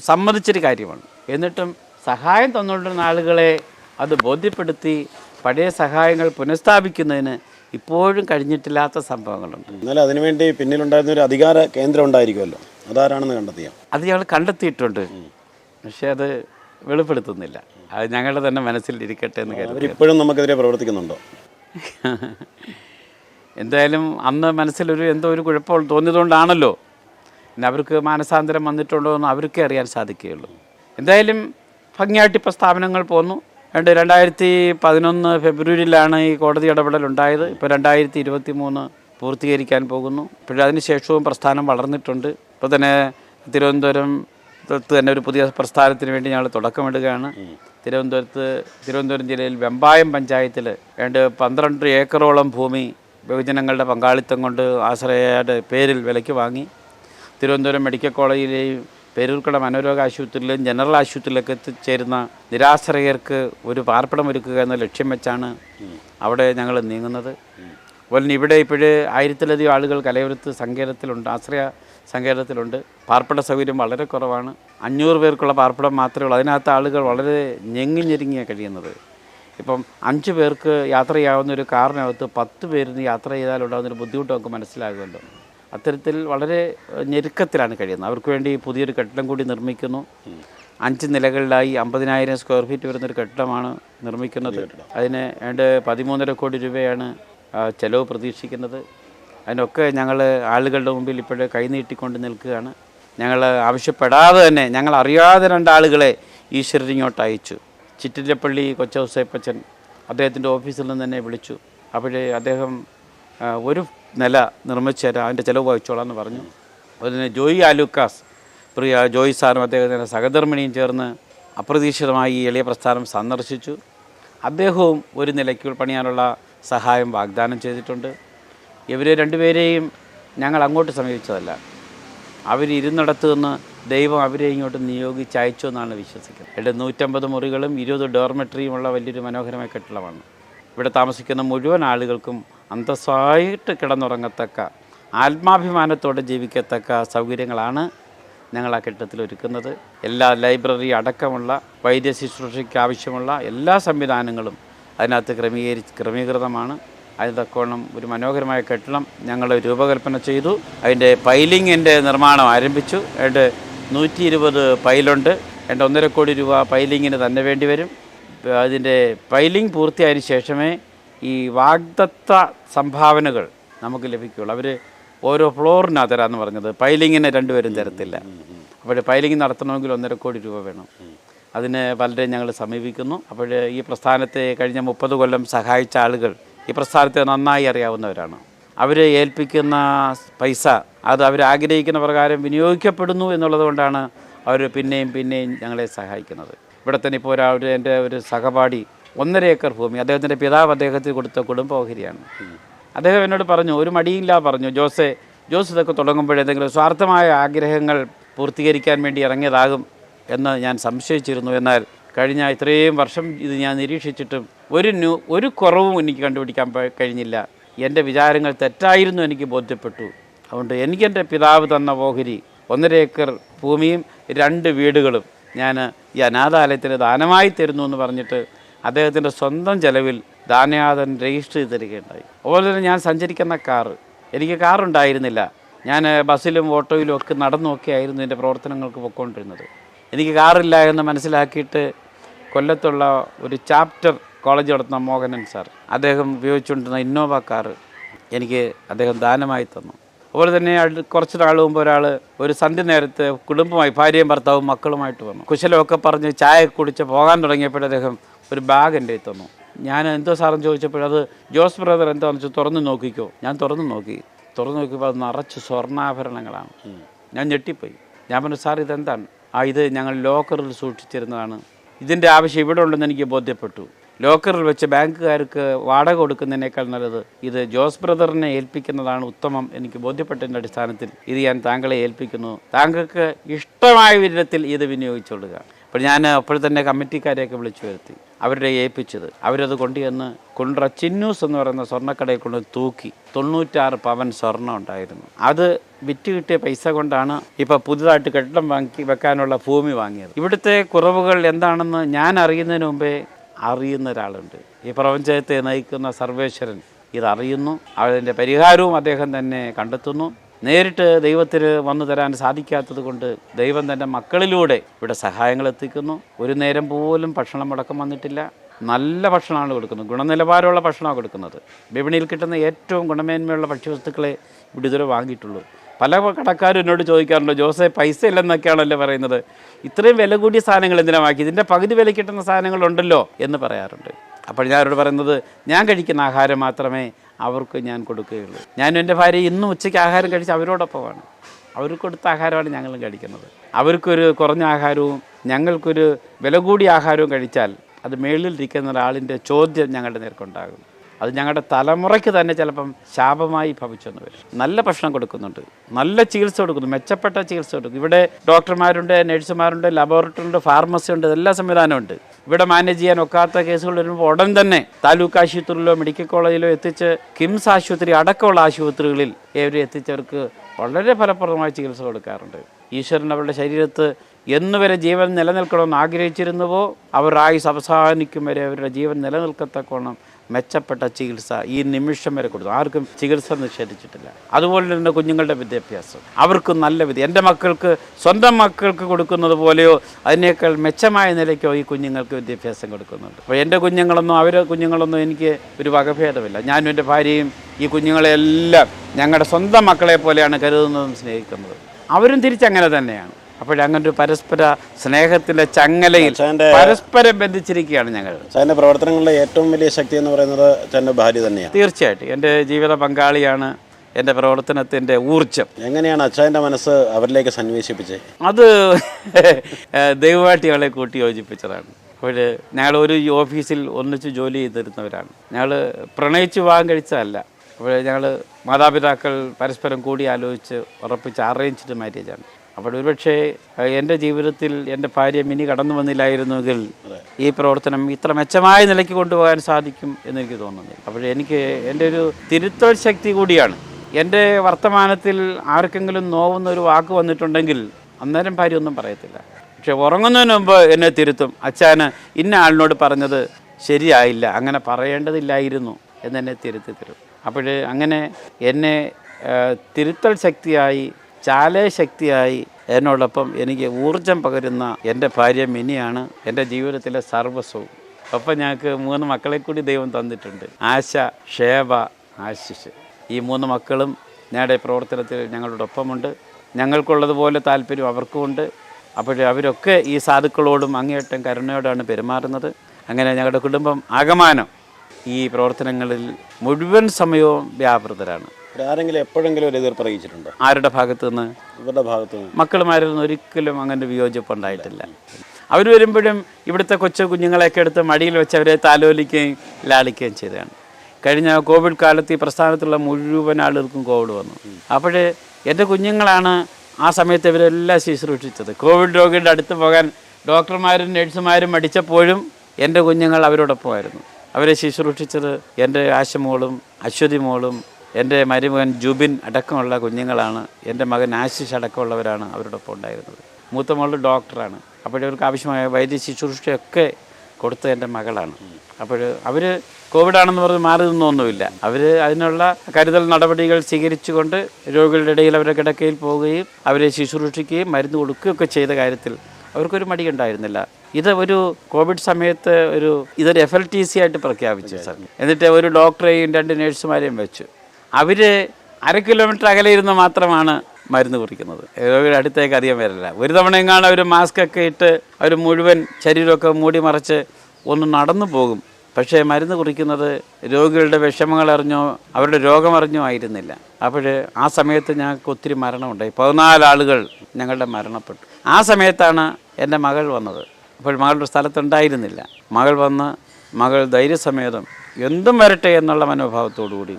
സമ്മതിച്ചൊരു കാര്യമാണ്. എന്നിട്ടും സഹായം തന്നുകൊണ്ടിരുന്ന ആളുകളെ അത് ബോധ്യപ്പെടുത്തി പഴയ സഹായങ്ങൾ പുനഃസ്ഥാപിക്കുന്നതിന് ഇപ്പോഴും കഴിഞ്ഞിട്ടില്ലാത്ത സംഭവങ്ങളുണ്ട്. എന്നാലും അതിനുവേണ്ടി പിന്നിലുണ്ടായിരുന്ന ഒരു അധികാര കേന്ദ്രം ഉണ്ടായിരിക്കുമല്ലോ. അതാരാണെന്ന് കണ്ടെത്തിയാൽ. അത് ഞങ്ങൾ കണ്ടെത്തിയിട്ടുണ്ട്. പക്ഷേ അത് വെളിപ്പെടുത്തുന്നില്ല. അത് ഞങ്ങളുടെ തന്നെ മനസ്സിൽ ഇരിക്കട്ടെ എന്ന് കരുതി അവരിപ്പോഴും നമുക്കെതിരെ പ്രവർത്തിക്കുന്നുണ്ടോ? എന്തായാലും അന്ന് മനസ്സിലൊരു എന്തോ ഒരു കുഴപ്പം തോന്നിയതുകൊണ്ടാണല്ലോ. പിന്നെ അവർക്ക് മാനസാന്തരം വന്നിട്ടുണ്ടോ എന്ന് അവർക്കേ അറിയാൻ സാധിക്കുകയുള്ളൂ. എന്തായാലും ഭംഗിയായിട്ട് ഇപ്പോൾ സ്ഥാപനങ്ങൾ പോന്നു. രണ്ട് രണ്ടായിരത്തി പതിനൊന്ന് ഫെബ്രുവരിയിലാണ് ഈ കോടതി ഇടപെടൽ ഉണ്ടായത്. ഇപ്പോൾ രണ്ടായിരത്തി ഇരുപത്തി മൂന്ന് പൂർത്തീകരിക്കാൻ പോകുന്നു. ഇപ്പോഴും അതിനുശേഷവും പ്രസ്ഥാനം വളർന്നിട്ടുണ്ട്. ഇപ്പോൾ തന്നെ തിരുവനന്തപുരം ത്ത് തന്നെ ഒരു പുതിയ പ്രസ്ഥാനത്തിന് വേണ്ടി ഞങ്ങൾ തുടക്കമിടുകയാണ്. തിരുവനന്തപുരത്ത് തിരുവനന്തപുരം ജില്ലയിൽ വെമ്പായം പഞ്ചായത്തിൽ ഏണ്ട് പന്ത്രണ്ട് ഏക്കറോളം ഭൂമി ബഹുജനങ്ങളുടെ പങ്കാളിത്തം കൊണ്ട് ആശ്രയയുടെ പേരിൽ വിലയ്ക്ക് വാങ്ങി. തിരുവനന്തപുരം മെഡിക്കൽ കോളേജിലെയും പേരൂർക്കട മനോരോഗ ആശുപത്രിയിലും ജനറൽ ആശുപത്രിയിലൊക്കെ എത്തിച്ചേരുന്ന നിരാശ്രയർക്ക് ഒരു പാർപ്പിടം ഒരുക്കുക എന്ന ലക്ഷ്യം വെച്ചാണ് അവിടെ ഞങ്ങൾ നീങ്ങുന്നത്. അതുപോലെ ഇവിടെ ഇപ്പോഴേ ആയിരത്തിലധികം ആളുകൾ കലയോരത്ത് സങ്കേതത്തിലുണ്ട്. ആശ്രയ സങ്കേതത്തിലുണ്ട്. പാർപ്പിട സൗകര്യം വളരെ കുറവാണ്. അഞ്ഞൂറ് പേർക്കുള്ള പാർപ്പിടം മാത്രമേ ഉള്ളൂ. അതിനകത്ത് ആളുകൾ വളരെ ഞെങ്ങി ഞെരുങ്ങിയാണ് കഴിയുന്നത്. ഇപ്പം അഞ്ച് പേർക്ക് യാത്ര ചെയ്യാവുന്ന ഒരു കാറിനകത്ത് പത്ത് പേരിന് യാത്ര ചെയ്താൽ ഉണ്ടാകുന്നൊരു ബുദ്ധിമുട്ട് നമുക്ക് മനസ്സിലാകുമല്ലോ. അത്തരത്തിൽ വളരെ ഞെരുക്കത്തിലാണ് കഴിയുന്നത്. അവർക്ക് വേണ്ടി പുതിയൊരു കെട്ടിടം കൂടി നിർമ്മിക്കുന്നു. അഞ്ച് നിലകളിലായി അമ്പതിനായിരം സ്ക്വയർ ഫീറ്റ് വരുന്നൊരു കെട്ടിടമാണ് നിർമ്മിക്കുന്നത്. അതിന് ഏണ്ട് പതിമൂന്നര കോടി രൂപയാണ് ചെലവ് പ്രതീക്ഷിക്കുന്നത്. അതിനൊക്കെ ഞങ്ങൾ ആളുകളുടെ മുമ്പിൽ ഇപ്പോഴേ കൈനീട്ടിക്കൊണ്ട് നിൽക്കുകയാണ്. ഞങ്ങൾ ആവശ്യപ്പെടാതെ തന്നെ ഞങ്ങൾ അറിയാതെ രണ്ടാളുകളെ ഈശ്വരൻ ഇങ്ങോട്ട് അയച്ചു. ചിറ്റിലപ്പള്ളി കൊച്ചൗസേപ്പച്ചൻ അദ്ദേഹത്തിന്റെ ഓഫീസിൽ നിന്ന് തന്നെ വിളിച്ചു. അപ്പോഴേ അദ്ദേഹം ഒരു നില നിർമ്മിച്ചു തരാം അതിന്റെ ചിലവ് വഹിച്ചോളാം എന്ന് പറഞ്ഞു. അതിന് ജോയി ആലൂക്കാസ് പ്രിയ ജോയി സാറും അദ്ദേഹത്തിന്റെ സഹധർമ്മിണിയും ചേർന്ന് അപ്രതീക്ഷിതമായി ഈ എളിയ പ്രസ്ഥാനം സന്ദർശിച്ചു. അദ്ദേഹവും ഒരു നിലയ്ക്ക് പണിയാനുള്ള സഹായം വാഗ്ദാനം ചെയ്തിട്ടുണ്ട്. ഇവരെ രണ്ടുപേരെയും ഞങ്ങൾ അങ്ങോട്ട് സമീപിച്ചതല്ല. അവരിരുന്നിടത്ത് നിന്ന് ദൈവം അവരെ ഇങ്ങോട്ട് നിയോഗിച്ച് അയച്ചു എന്നാണ് വിശ്വസിക്കുന്നത്. ഇവിടെ നൂറ്റമ്പത് മുറികളും ഇരുപത് ഡോർമെട്രിയുമുള്ള വലിയൊരു മനോഹരമായ കെട്ടിടമാണ്. ഇവിടെ താമസിക്കുന്ന മുഴുവൻ ആളുകൾക്കും അന്തസ്സായിട്ട് കിടന്നുറങ്ങത്തക്ക ആത്മാഭിമാനത്തോടെ ജീവിക്കത്തക്ക സൗകര്യങ്ങളാണ് ഞങ്ങൾ ആ കെട്ടിടത്തിൽ ഒരുക്കുന്നത്. എല്ലാ ലൈബ്രറി അടക്കമുള്ള വൈദ്യ ശുശ്രൂഷയ്ക്ക് ആവശ്യമുള്ള എല്ലാ സംവിധാനങ്ങളും അതിനകത്ത് ക്രമീകരി ക്രമീകൃതമാണ്. അതിന് തക്കോണം ഒരു മനോഹരമായ കെട്ടിടം ഞങ്ങൾ രൂപകൽപ്പന ചെയ്തു. അതിന്റെ പൈലിങ്ങിന്റെ നിർമ്മാണം ആരംഭിച്ചു. അതിന്റെ നൂറ്റി ഇരുപത് പൈലുണ്ട്. എന്റെ ഒന്നര കോടി രൂപ പൈലിങ്ങിന് തന്നെ വേണ്ടി വരും. അതിന്റെ പൈലിംഗ് പൂർത്തിയായതിനു ശേഷമേ ഈ വാഗ്ദത്ത സംഭാവനകൾ നമുക്ക് ലഭിക്കുകയുള്ളൂ. അവർ ഓരോ ഫ്ലോറിനാ തരാമെന്ന് പറഞ്ഞത്. പൈലിങ്ങിന് രണ്ടുപേരും തരത്തില്ല. അപ്പോൾ പൈലിംഗ് നടത്തണമെങ്കിൽ ഒന്നര കോടി രൂപ വേണം. അതിന് പലരെയും ഞങ്ങൾ സമീപിക്കുന്നു. അപ്പോൾ ഈ പ്രസ്ഥാനത്തെ കഴിഞ്ഞ മുപ്പത് കൊല്ലം സഹായിച്ച ആളുകൾ ഈ പ്രസ്ഥാനത്തെ നന്നായി അറിയാവുന്നവരാണ്. അവർ ഏൽപ്പിക്കുന്ന പൈസ അത് അവർ ആഗ്രഹിക്കുന്ന പ്രകാരം വിനിയോഗിക്കപ്പെടുന്നു എന്നുള്ളത് കൊണ്ടാണ് അവർ പിന്നെയും പിന്നെയും ഞങ്ങളെ സഹായിക്കുന്നത്. ഇവിടെ തന്നെ ഇപ്പോൾ ഒരാൾ എന്റെ ഒരു സഹപാഠി ഒന്നര ഏക്കർ ഭൂമി അദ്ദേഹത്തിന്റെ പിതാവ് അദ്ദേഹത്തിന് കൊടുത്ത കുടുംബ ഓഹരിയാണ്. അദ്ദേഹം എന്നോട് പറഞ്ഞു ഒരു മടിയില്ല പറഞ്ഞു ജോസെ ജോസ് ഇതൊക്കെ തുടങ്ങുമ്പോഴേതെങ്കിലും സ്വാർത്ഥമായ ആഗ്രഹങ്ങൾ പൂർത്തീകരിക്കാൻ വേണ്ടി ഇറങ്ങിയതാകും എന്ന് ഞാൻ സംശയിച്ചിരുന്നു. എന്നാൽ കഴിഞ്ഞ ഇത്രയും വർഷം ഇത് ഞാൻ നിരീക്ഷിച്ചിട്ടും ഒരു ന്യൂ ഒരു കുറവും എനിക്ക് കണ്ടുപിടിക്കാൻ കഴിഞ്ഞില്ല. എന്റെ വിചാരങ്ങൾ തെറ്റായിരുന്നു എനിക്ക് ബോധ്യപ്പെട്ടു. അതുകൊണ്ട് എനിക്കെന്റെ പിതാവ് തന്ന ഓഹരി ഒന്നര ഏക്കർ ഭൂമിയും രണ്ട് വീടുകളും ഞാൻ ഈ അനാഥാലയത്തിന് ദാനമായി തരുന്നു എന്ന് പറഞ്ഞിട്ട് അദ്ദേഹത്തിന്റെ സ്വന്തം ചെലവിൽ ദാനയാതൻ രജിസ്റ്റർ ചെയ്ത് തരികയുണ്ടായി. അതുപോലെ തന്നെ ഞാൻ സഞ്ചരിക്കുന്ന കാറ് എനിക്ക് കാറുണ്ടായിരുന്നില്ല. ഞാൻ ബസ്സിലും ഓട്ടോയിലും ഒക്കെ നടന്നുമൊക്കെ ആയിരുന്നു എന്റെ പ്രവർത്തനങ്ങൾക്ക് പൊയ്ക്കൊണ്ടിരുന്നത് എനിക്ക് കാറില്ല എന്ന് മനസ്സിലാക്കിയിട്ട് കൊല്ലത്തുള്ള ഒരു ചാപ്റ്റർ കോളേജ് നടത്തുന്ന മോഹനൻ സാർ. അദ്ദേഹം ഉപയോഗിച്ചുകൊണ്ടിരുന്ന ഇന്നോവ കാറ് എനിക്ക് അദ്ദേഹം ദാനമായി തന്നു. അതുപോലെ തന്നെ കുറച്ച് നാൾ മുമ്പ് ഒരാൾ ഒരു സന്ധ്യ നേരത്തെ കുടുംബമായി ഭാര്യയും ഭർത്താവും മക്കളുമായിട്ട് വന്നു. കുശലമൊക്കെ പറഞ്ഞ് ചായ കുടിച്ച് പോകാൻ തുടങ്ങിയപ്പോൾ അദ്ദേഹം ഒരു ബാഗ് എന്റെ തന്നു. ഞാൻ എന്തോ സാറെന്ന് ചോദിച്ചപ്പോൾ അത് ജോസ് ബ്രദർ എന്താണെന്ന് വെച്ചാൽ തുറന്ന് നോക്കിക്കോ. ഞാൻ തുറന്ന് നോക്കി. തുറന്ന് നോക്കിയപ്പോൾ അത് നിറച്ച് സ്വർണാഭരണങ്ങളാണ്. ഞാൻ ഞെട്ടിപ്പോയി. ഞാൻ പറഞ്ഞു സാർ ഇതെന്താണ്? ആ ഇത് ഞങ്ങൾ ലോക്കറിൽ സൂക്ഷിച്ചിരുന്നതാണ്. ഇതിന്റെ ആവശ്യം ഇവിടെ ഉണ്ടെന്ന് എനിക്ക് ബോധ്യപ്പെട്ടു. ലോക്കറിൽ വെച്ച് ബാങ്കുകാർക്ക് വാടക കൊടുക്കുന്നതിനേക്കാൾ നല്ലത് ഇത് ജോസ് ബ്രദറിനെ ഏൽപ്പിക്കുന്നതാണ് ഉത്തമം എനിക്ക് ബോധ്യപ്പെട്ടതിന്റെ അടിസ്ഥാനത്തിൽ. ഇത് ഞാൻ താങ്കളെ ഏൽപ്പിക്കുന്നു. താങ്കൾക്ക് ഇഷ്ടമായ വിധത്തിൽ ഇത് വിനിയോഗിച്ചുകൊള്ളുക. അപ്പോൾ ഞാൻ അപ്പോൾ തന്നെ കമ്മിറ്റിക്കാരെയൊക്കെ വിളിച്ചു വരുത്തി. അവരുടെ ഏൽപ്പിച്ചത്. അവരത് കൊണ്ടുവന്ന് കുണ്ട്ര ചിന്നൂസ് എന്ന് പറയുന്ന സ്വർണക്കടയിൽ കൊണ്ട് തൂക്കി തൊണ്ണൂറ്റാറ് പവൻ സ്വർണം ഉണ്ടായിരുന്നു. അത് വിറ്റ് കിട്ടിയ പൈസ കൊണ്ടാണ് ഇപ്പോൾ പുതുതായിട്ട് കെട്ടിടം വാങ്ങി വെക്കാനുള്ള ഭൂമി വാങ്ങിയത്. ഇവിടുത്തെ കുറവുകൾ എന്താണെന്ന് ഞാൻ അറിയുന്നതിന് മുമ്പേ അറിയുന്ന ഒരാളുണ്ട് ഈ പ്രപഞ്ചത്തെ നയിക്കുന്ന സർവേശ്വരൻ ഇതറിയുന്നു. അതിന്റെ പരിഹാരവും അദ്ദേഹം തന്നെ കണ്ടെത്തുന്നു. നേരിട്ട് ദൈവത്തിന് വന്നു തരാൻ സാധിക്കാത്തത് കൊണ്ട് ദൈവം തന്റെ മക്കളിലൂടെ ഇവിടെ സഹായങ്ങൾ എത്തിക്കുന്നു. ഒരു നേരം പോലും ഭക്ഷണം മുടക്കം വന്നിട്ടില്ല. നല്ല ഭക്ഷണമാണ് കൊടുക്കുന്നത്. ഗുണനിലവാരമുള്ള ഭക്ഷണമാണ് കൊടുക്കുന്നത്. വിപണിയിൽ കിട്ടുന്ന ഏറ്റവും ഗുണമേന്മയുള്ള ഭക്ഷ്യവസ്തുക്കളെ ഇവിടെ ഇതുവരെ വാങ്ങിയിട്ടുള്ളൂ. പല കടക്കാരും എന്നോട് ചോദിക്കാറുണ്ട് ജോസെ പൈസ ഇല്ലെന്നൊക്കെയാണല്ലോ പറയുന്നത്. ഇത്രയും വില കൂടിയ സാധനങ്ങൾ എന്തിനാ വാക്കി ഇതിന്റെ പകുതി വില കിട്ടുന്ന സാധനങ്ങളുണ്ടല്ലോ എന്ന് പറയാറുണ്ട്. അപ്പോൾ ഞാൻ അവരോട് പറയുന്നത് ഞാൻ കഴിക്കുന്ന ആഹാരം മാത്രമേ അവർക്ക് ഞാൻ കൊടുക്കുകയുള്ളൂ. ഞാനും എന്റെ ഭാര്യ ഇന്നും ഉച്ചയ്ക്ക് ആഹാരം കഴിച്ച് അവരോടൊപ്പമാണ്. അവർക്ക് കൊടുത്ത ആഹാരമാണ് ഞങ്ങളും കഴിക്കുന്നത്. അവർക്കൊരു കുറഞ്ഞ ആഹാരവും ഞങ്ങൾക്കൊരു വില കൂടിയ ആഹാരവും കഴിച്ചാൽ അത് മേളിലിരിക്കുന്ന ഒരാളിന്റെ ചോദ്യം ഞങ്ങളുടെ നേർക്കുണ്ടാകും അത് ഞങ്ങളുടെ തലമുറയ്ക്ക് തന്നെ ചിലപ്പം ശാപമായി ഭവിച്ചെന്ന് വരും. നല്ല ഭക്ഷണം കൊടുക്കുന്നുണ്ട്. നല്ല ചികിത്സ കൊടുക്കുന്നു. മെച്ചപ്പെട്ട ചികിത്സ കൊടുക്കുന്നു. ഇവിടെ ഡോക്ടർമാരുണ്ട് നഴ്സുമാരുണ്ട് ലബോറട്ടറി ഉണ്ട് ഫാർമസി ഉണ്ട് എല്ലാ സംവിധാനമുണ്ട് ഇവിടെ മാനേജ് ചെയ്യാൻ ഒക്കാത്ത കേസുകൾ വരുമ്പോൾ ഉടൻ തന്നെ താലൂക്ക് ആശുപത്രിയിലോ മെഡിക്കൽ കോളേജിലോ എത്തിച്ച് കിംസ് ആശുപത്രി അടക്കമുള്ള ആശുപത്രികളിൽ ഇവരെ എത്തിച്ചവർക്ക് വളരെ ഫലപ്രദമായ ചികിത്സ കൊടുക്കാറുണ്ട്. ഈശ്വരൻ അവരുടെ ശരീരത്ത് എന്നുവരെ ജീവൻ നിലനിൽക്കണമെന്ന് ആഗ്രഹിച്ചിരുന്നുവോ? അവർ ആയുസ് അവസാനിക്കും വരെ അവരുടെ ജീവൻ നിലനിൽക്കത്തക്കോണം മെച്ചപ്പെട്ട ചികിത്സ ഈ നിമിഷം വരെ കൊടുത്തു. ആർക്കും ചികിത്സ നിഷേധിച്ചിട്ടില്ല. അതുപോലെ തന്നെ കുഞ്ഞുങ്ങളുടെ വിദ്യാഭ്യാസം. അവർക്ക് നല്ല വിധി എന്റെ മക്കൾക്ക് സ്വന്തം മക്കൾക്ക് കൊടുക്കുന്നത് പോലെയോ അതിനേക്കാൾ മെച്ചമായ നിലയ്ക്കോ ഈ കുഞ്ഞുങ്ങൾക്ക് വിദ്യാഭ്യാസം കൊടുക്കുന്നുണ്ട്. അപ്പോൾ എന്റെ കുഞ്ഞുങ്ങളൊന്നും അവരെ കുഞ്ഞുങ്ങളൊന്നും എനിക്ക് ഒരു വകഭേദമില്ല. ഞാനും എന്റെ ഭാര്യയും ഈ കുഞ്ഞുങ്ങളെല്ലാം ഞങ്ങളുടെ സ്വന്തം മക്കളെ പോലെയാണ് കരുതുന്നതും സ്നേഹിക്കുന്നതും. അവരും തിരിച്ചങ്ങനെ തന്നെയാണ്. അപ്പോഴങ്ങനെ ഒരു പരസ്പര സ്നേഹത്തിലെ ചങ്ങലയിൽ പരസ്പരം ബന്ധിച്ചിരിക്കുകയാണ് ഞങ്ങൾ. അച്ഛന്റെ പ്രവർത്തനങ്ങളുടെ ഏറ്റവും വലിയ ശക്തി എന്ന് പറയുന്നത് തന്നെ ഭാര്യ തന്നെയാണ്. തീർച്ചയായിട്ടും. എന്റെ ജീവിത പങ്കാളിയാണ് എന്റെ പ്രവർത്തനത്തിന്റെ ഊർജം എങ്ങനെയാണ് അച്ഛന്റെ മനസ്സ് അവരിലേക്ക് സന്വേഷിപ്പിച്ചത് അത് ദൈവവാട്ടികളെ കൂട്ടി യോജിപ്പിച്ചതാണ്. അപ്പോൾ ഞങ്ങൾ ഒരു ഓഫീസിൽ ഒന്നിച്ച് ജോലി ചെയ്തിരുന്നവരാണ്. ഞങ്ങൾ പ്രണയിച്ച് വിവാഹം കഴിച്ചതല്ല. അപ്പോൾ ഞങ്ങൾ മാതാപിതാക്കൾ പരസ്പരം കൂടി ആലോചിച്ച് ഉറപ്പിച്ച് അറേഞ്ച്ഡ് മാരേജാണ് അപ്പോൾ ഒരുപക്ഷെ എന്റെ ജീവിതത്തിൽ എന്റെ ഭാര്യ മിനി കടന്നു വന്നില്ലായിരുന്നുവെങ്കിൽ ഈ പ്രവർത്തനം ഇത്ര മെച്ചമായ നിലയ്ക്ക് കൊണ്ടുപോകാൻ സാധിക്കും എന്നെനിക്ക് തോന്നുന്നില്ല അപ്പോൾ എനിക്ക് എന്റെ ഒരു തിരുത്തൽ ശക്തി കൂടിയാണ്. എന്റെ വർത്തമാനത്തിൽ ആർക്കെങ്കിലും നോവുന്ന ഒരു വാക്ക് വന്നിട്ടുണ്ടെങ്കിൽ അന്നേരം ഭാര്യ ഒന്നും പറയത്തില്ല. പക്ഷെ ഉറങ്ങുന്നതിന് മുമ്പ് എന്നെ തിരുത്തും. അച്ഛന് ഇന്ന ആളിനോട് പറഞ്ഞത് ശരിയായില്ല അങ്ങനെ പറയേണ്ടതില്ലായിരുന്നു എന്നെന്നെ തിരുത്തി തരും. അപ്പോൾ അങ്ങനെ എന്നെ തിരുത്തൽ ശക്തിയായി ചാലയ ശക്തിയായി എന്നോടൊപ്പം എനിക്ക് ഊർജം പകരുന്ന എന്റെ ഭാര്യ മിനിയാണ്. എന്റെ ജീവിതത്തിലെ സർവസ്വവും ഒപ്പം ഞങ്ങൾക്ക് മൂന്ന് മക്കളെ കൂടി ദൈവം തന്നിട്ടുണ്ട്. ആശ ഷേബ ആശിഷ്. ഈ മൂന്ന് മക്കളും ഞങ്ങളുടെ പ്രവർത്തനത്തിൽ ഞങ്ങളോടൊപ്പമുണ്ട്. ഞങ്ങൾക്കുള്ളതുപോലെ താല്പര്യം അവർക്കുമുണ്ട്. അപ്പോൾ അവരൊക്കെ ഈ സാധുക്കളോടും അങ്ങേയറ്റം കരുണയോടാണ് പെരുമാറുന്നത്. അങ്ങനെ ഞങ്ങളുടെ കുടുംബം ആകമാനം ഈ പ്രവർത്തനങ്ങളിൽ മുഴുവൻ സമയവും വ്യാപൃതരാണ്. ആരെങ്കിലും എപ്പോഴെങ്കിലും ഒരു എതിർപ്പ് അറിയിച്ചിട്ടുണ്ടോ? ആരുടെ ഭാഗത്തു നിന്ന്? ഇവരുടെ ഭാഗത്തു നിന്ന്. മക്കളുമാരൊന്നും ഒരിക്കലും അങ്ങനെ വിയോജിപ്പ് ഉണ്ടായിട്ടില്ല. അവർ വരുമ്പോഴും ഇവിടുത്തെ കൊച്ചു കുഞ്ഞുങ്ങളെയൊക്കെ എടുത്ത് മടിയിൽ വെച്ച് അവരെ താലോലിക്കുകയും ലാളിക്കുകയും ചെയ്തതാണ്. കഴിഞ്ഞ കോവിഡ് കാലത്ത് ഈ പ്രസ്ഥാനത്തുള്ള മുഴുവൻ ആളുകൾക്കും കോവിഡ് വന്നു. അപ്പോഴേ എന്റെ കുഞ്ഞുങ്ങളാണ് ആ സമയത്ത് ഇവരെല്ലാം ശുശ്രൂഷിച്ചത്. കോവിഡ് രോഗിയുടെ അടുത്ത് പോകാൻ ഡോക്ടർമാരും നഴ്സുമാരും മടിച്ചപ്പോഴും എന്റെ കുഞ്ഞുങ്ങൾ അവരോടൊപ്പമായിരുന്നു. അവരെ ശുശ്രൂഷിച്ചത് എന്റെ ആശമോളും അശ്വതി മോളും എന്റെ മരുമകൻ ജുബിൻ അടക്കമുള്ള കുഞ്ഞുങ്ങളാണ്. എന്റെ മകൻ ആശിഷ് അടക്കമുള്ളവരാണ് അവരോടൊപ്പം ഉണ്ടായിരുന്നത്. മൂത്ത മോൾ ഡോക്ടറാണ്. അപ്പോഴവർക്ക് ആവശ്യമായ വൈദ്യ ശുശ്രൂഷയൊക്കെ കൊടുത്ത എന്റെ മകളാണ്. അപ്പോൾ അവർ കോവിഡാണെന്ന് പറഞ്ഞ് മാറി നിന്നൊന്നുമില്ല. അവർ അതിനുള്ള കരുതൽ നടപടികൾ സ്വീകരിച്ചുകൊണ്ട് രോഗികളുടെ ഇടയിൽ അവരുടെ കിടക്കയിൽ പോവുകയും അവരെ ശുശ്രൂഷിക്കുകയും മരുന്ന് കൊടുക്കുകയൊക്കെ ചെയ്ത കാര്യത്തിൽ അവർക്കൊരു മടിയുണ്ടായിരുന്നില്ല ഇത് ഒരു കോവിഡ് സമയത്ത് ഒരു ഇതൊരു എഫ് എൽ ടി സി ആയിട്ട് പ്രഖ്യാപിച്ചു സാർ. എന്നിട്ട് ഒരു ഡോക്ടറെയും രണ്ട് നേഴ്സുമാരെയും വെച്ചു. അവർ അര കിലോമീറ്റർ അകലെ ഇരുന്ന് മാത്രമാണ് മരുന്ന് കുറിക്കുന്നത്. രോഗിയുടെ അടുത്തേക്ക് അധികം വരില്ല ഒരു തവണ എങ്ങാണ്ട് അവർ മാസ്ക് ഒക്കെ ഇട്ട് അവർ മുഴുവൻ ശരീരമൊക്കെ മൂടി മറച്ച് ഒന്ന് നടന്നു പോകും. പക്ഷേ മരുന്ന് കുറിക്കുന്നത് രോഗികളുടെ വിഷമങ്ങൾ അറിഞ്ഞോ അവരുടെ രോഗം അറിഞ്ഞോ ആയിരുന്നില്ല. അപ്പോൾ ആ സമയത്ത് ഞങ്ങൾക്ക് ഒത്തിരി മരണമുണ്ടായി. പതിനാല് ആളുകൾ ഞങ്ങളുടെ മരണപ്പെട്ടു. ആ സമയത്താണ് എന്റെ മകൾ വന്നത്. അപ്പോൾ മകളുടെ സ്ഥലത്തുണ്ടായിരുന്നില്ല. മകൾ വന്ന് മകൾ ധൈര്യസമേതം എന്തും വരട്ടെ എന്നുള്ള മനോഭാവത്തോടു കൂടി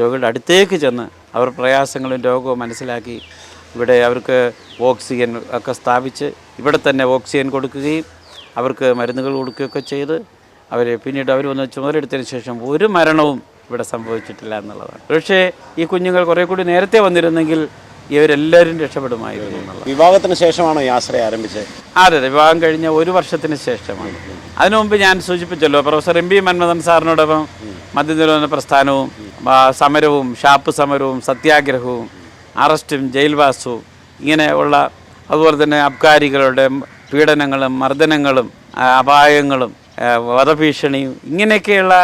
രോഗികളുടെ അടുത്തേക്ക് ചെന്ന് അവർ പ്രയാസങ്ങളും രോഗവും മനസ്സിലാക്കി ഇവിടെ അവർക്ക് ഓക്സിജൻ ഒക്കെ സ്ഥാപിച്ച് ഇവിടെ തന്നെ ഓക്സിജൻ കൊടുക്കുകയും അവർക്ക് മരുന്നുകൾ കൊടുക്കുകയൊക്കെ ചെയ്ത് അവരെ പിന്നീട് അവർ വന്ന് ചുമതലെടുത്തതിന് ശേഷം ഒരു മരണവും ഇവിടെ സംഭവിച്ചിട്ടില്ല എന്നുള്ളതാണ്. പക്ഷേ ഈ കുഞ്ഞുങ്ങൾ കുറേ കൂടി നേരത്തെ വന്നിരുന്നെങ്കിൽ ഇവരെല്ലാവരും രക്ഷപ്പെടുമായിരുന്നു എന്നുള്ളത് വിവാഹത്തിന് ശേഷമാണോ ഈ ആശ്രയം ആരംഭിച്ചത്? അതെ അതെ. വിവാഹം കഴിഞ്ഞ ഒരു വർഷത്തിന് ശേഷമാണ്. അതിനു മുമ്പ് ഞാൻ സൂചിപ്പിച്ചല്ലോ പ്രൊഫസർ എം ബി മന്മഥൻ സാറിനോടൊപ്പം മദ്യനിരോധന പ്രസ്ഥാനവും സമരവും ഷാപ്പ് സമരവും സത്യാഗ്രഹവും അറസ്റ്റും ജയിൽവാസവും ഇങ്ങനെയുള്ള അതുപോലെ തന്നെ അബ്കാരികളുടെ പീഡനങ്ങളും മർദ്ദനങ്ങളും അപായങ്ങളും വധഭീഷണിയും ഇങ്ങനെയൊക്കെയുള്ള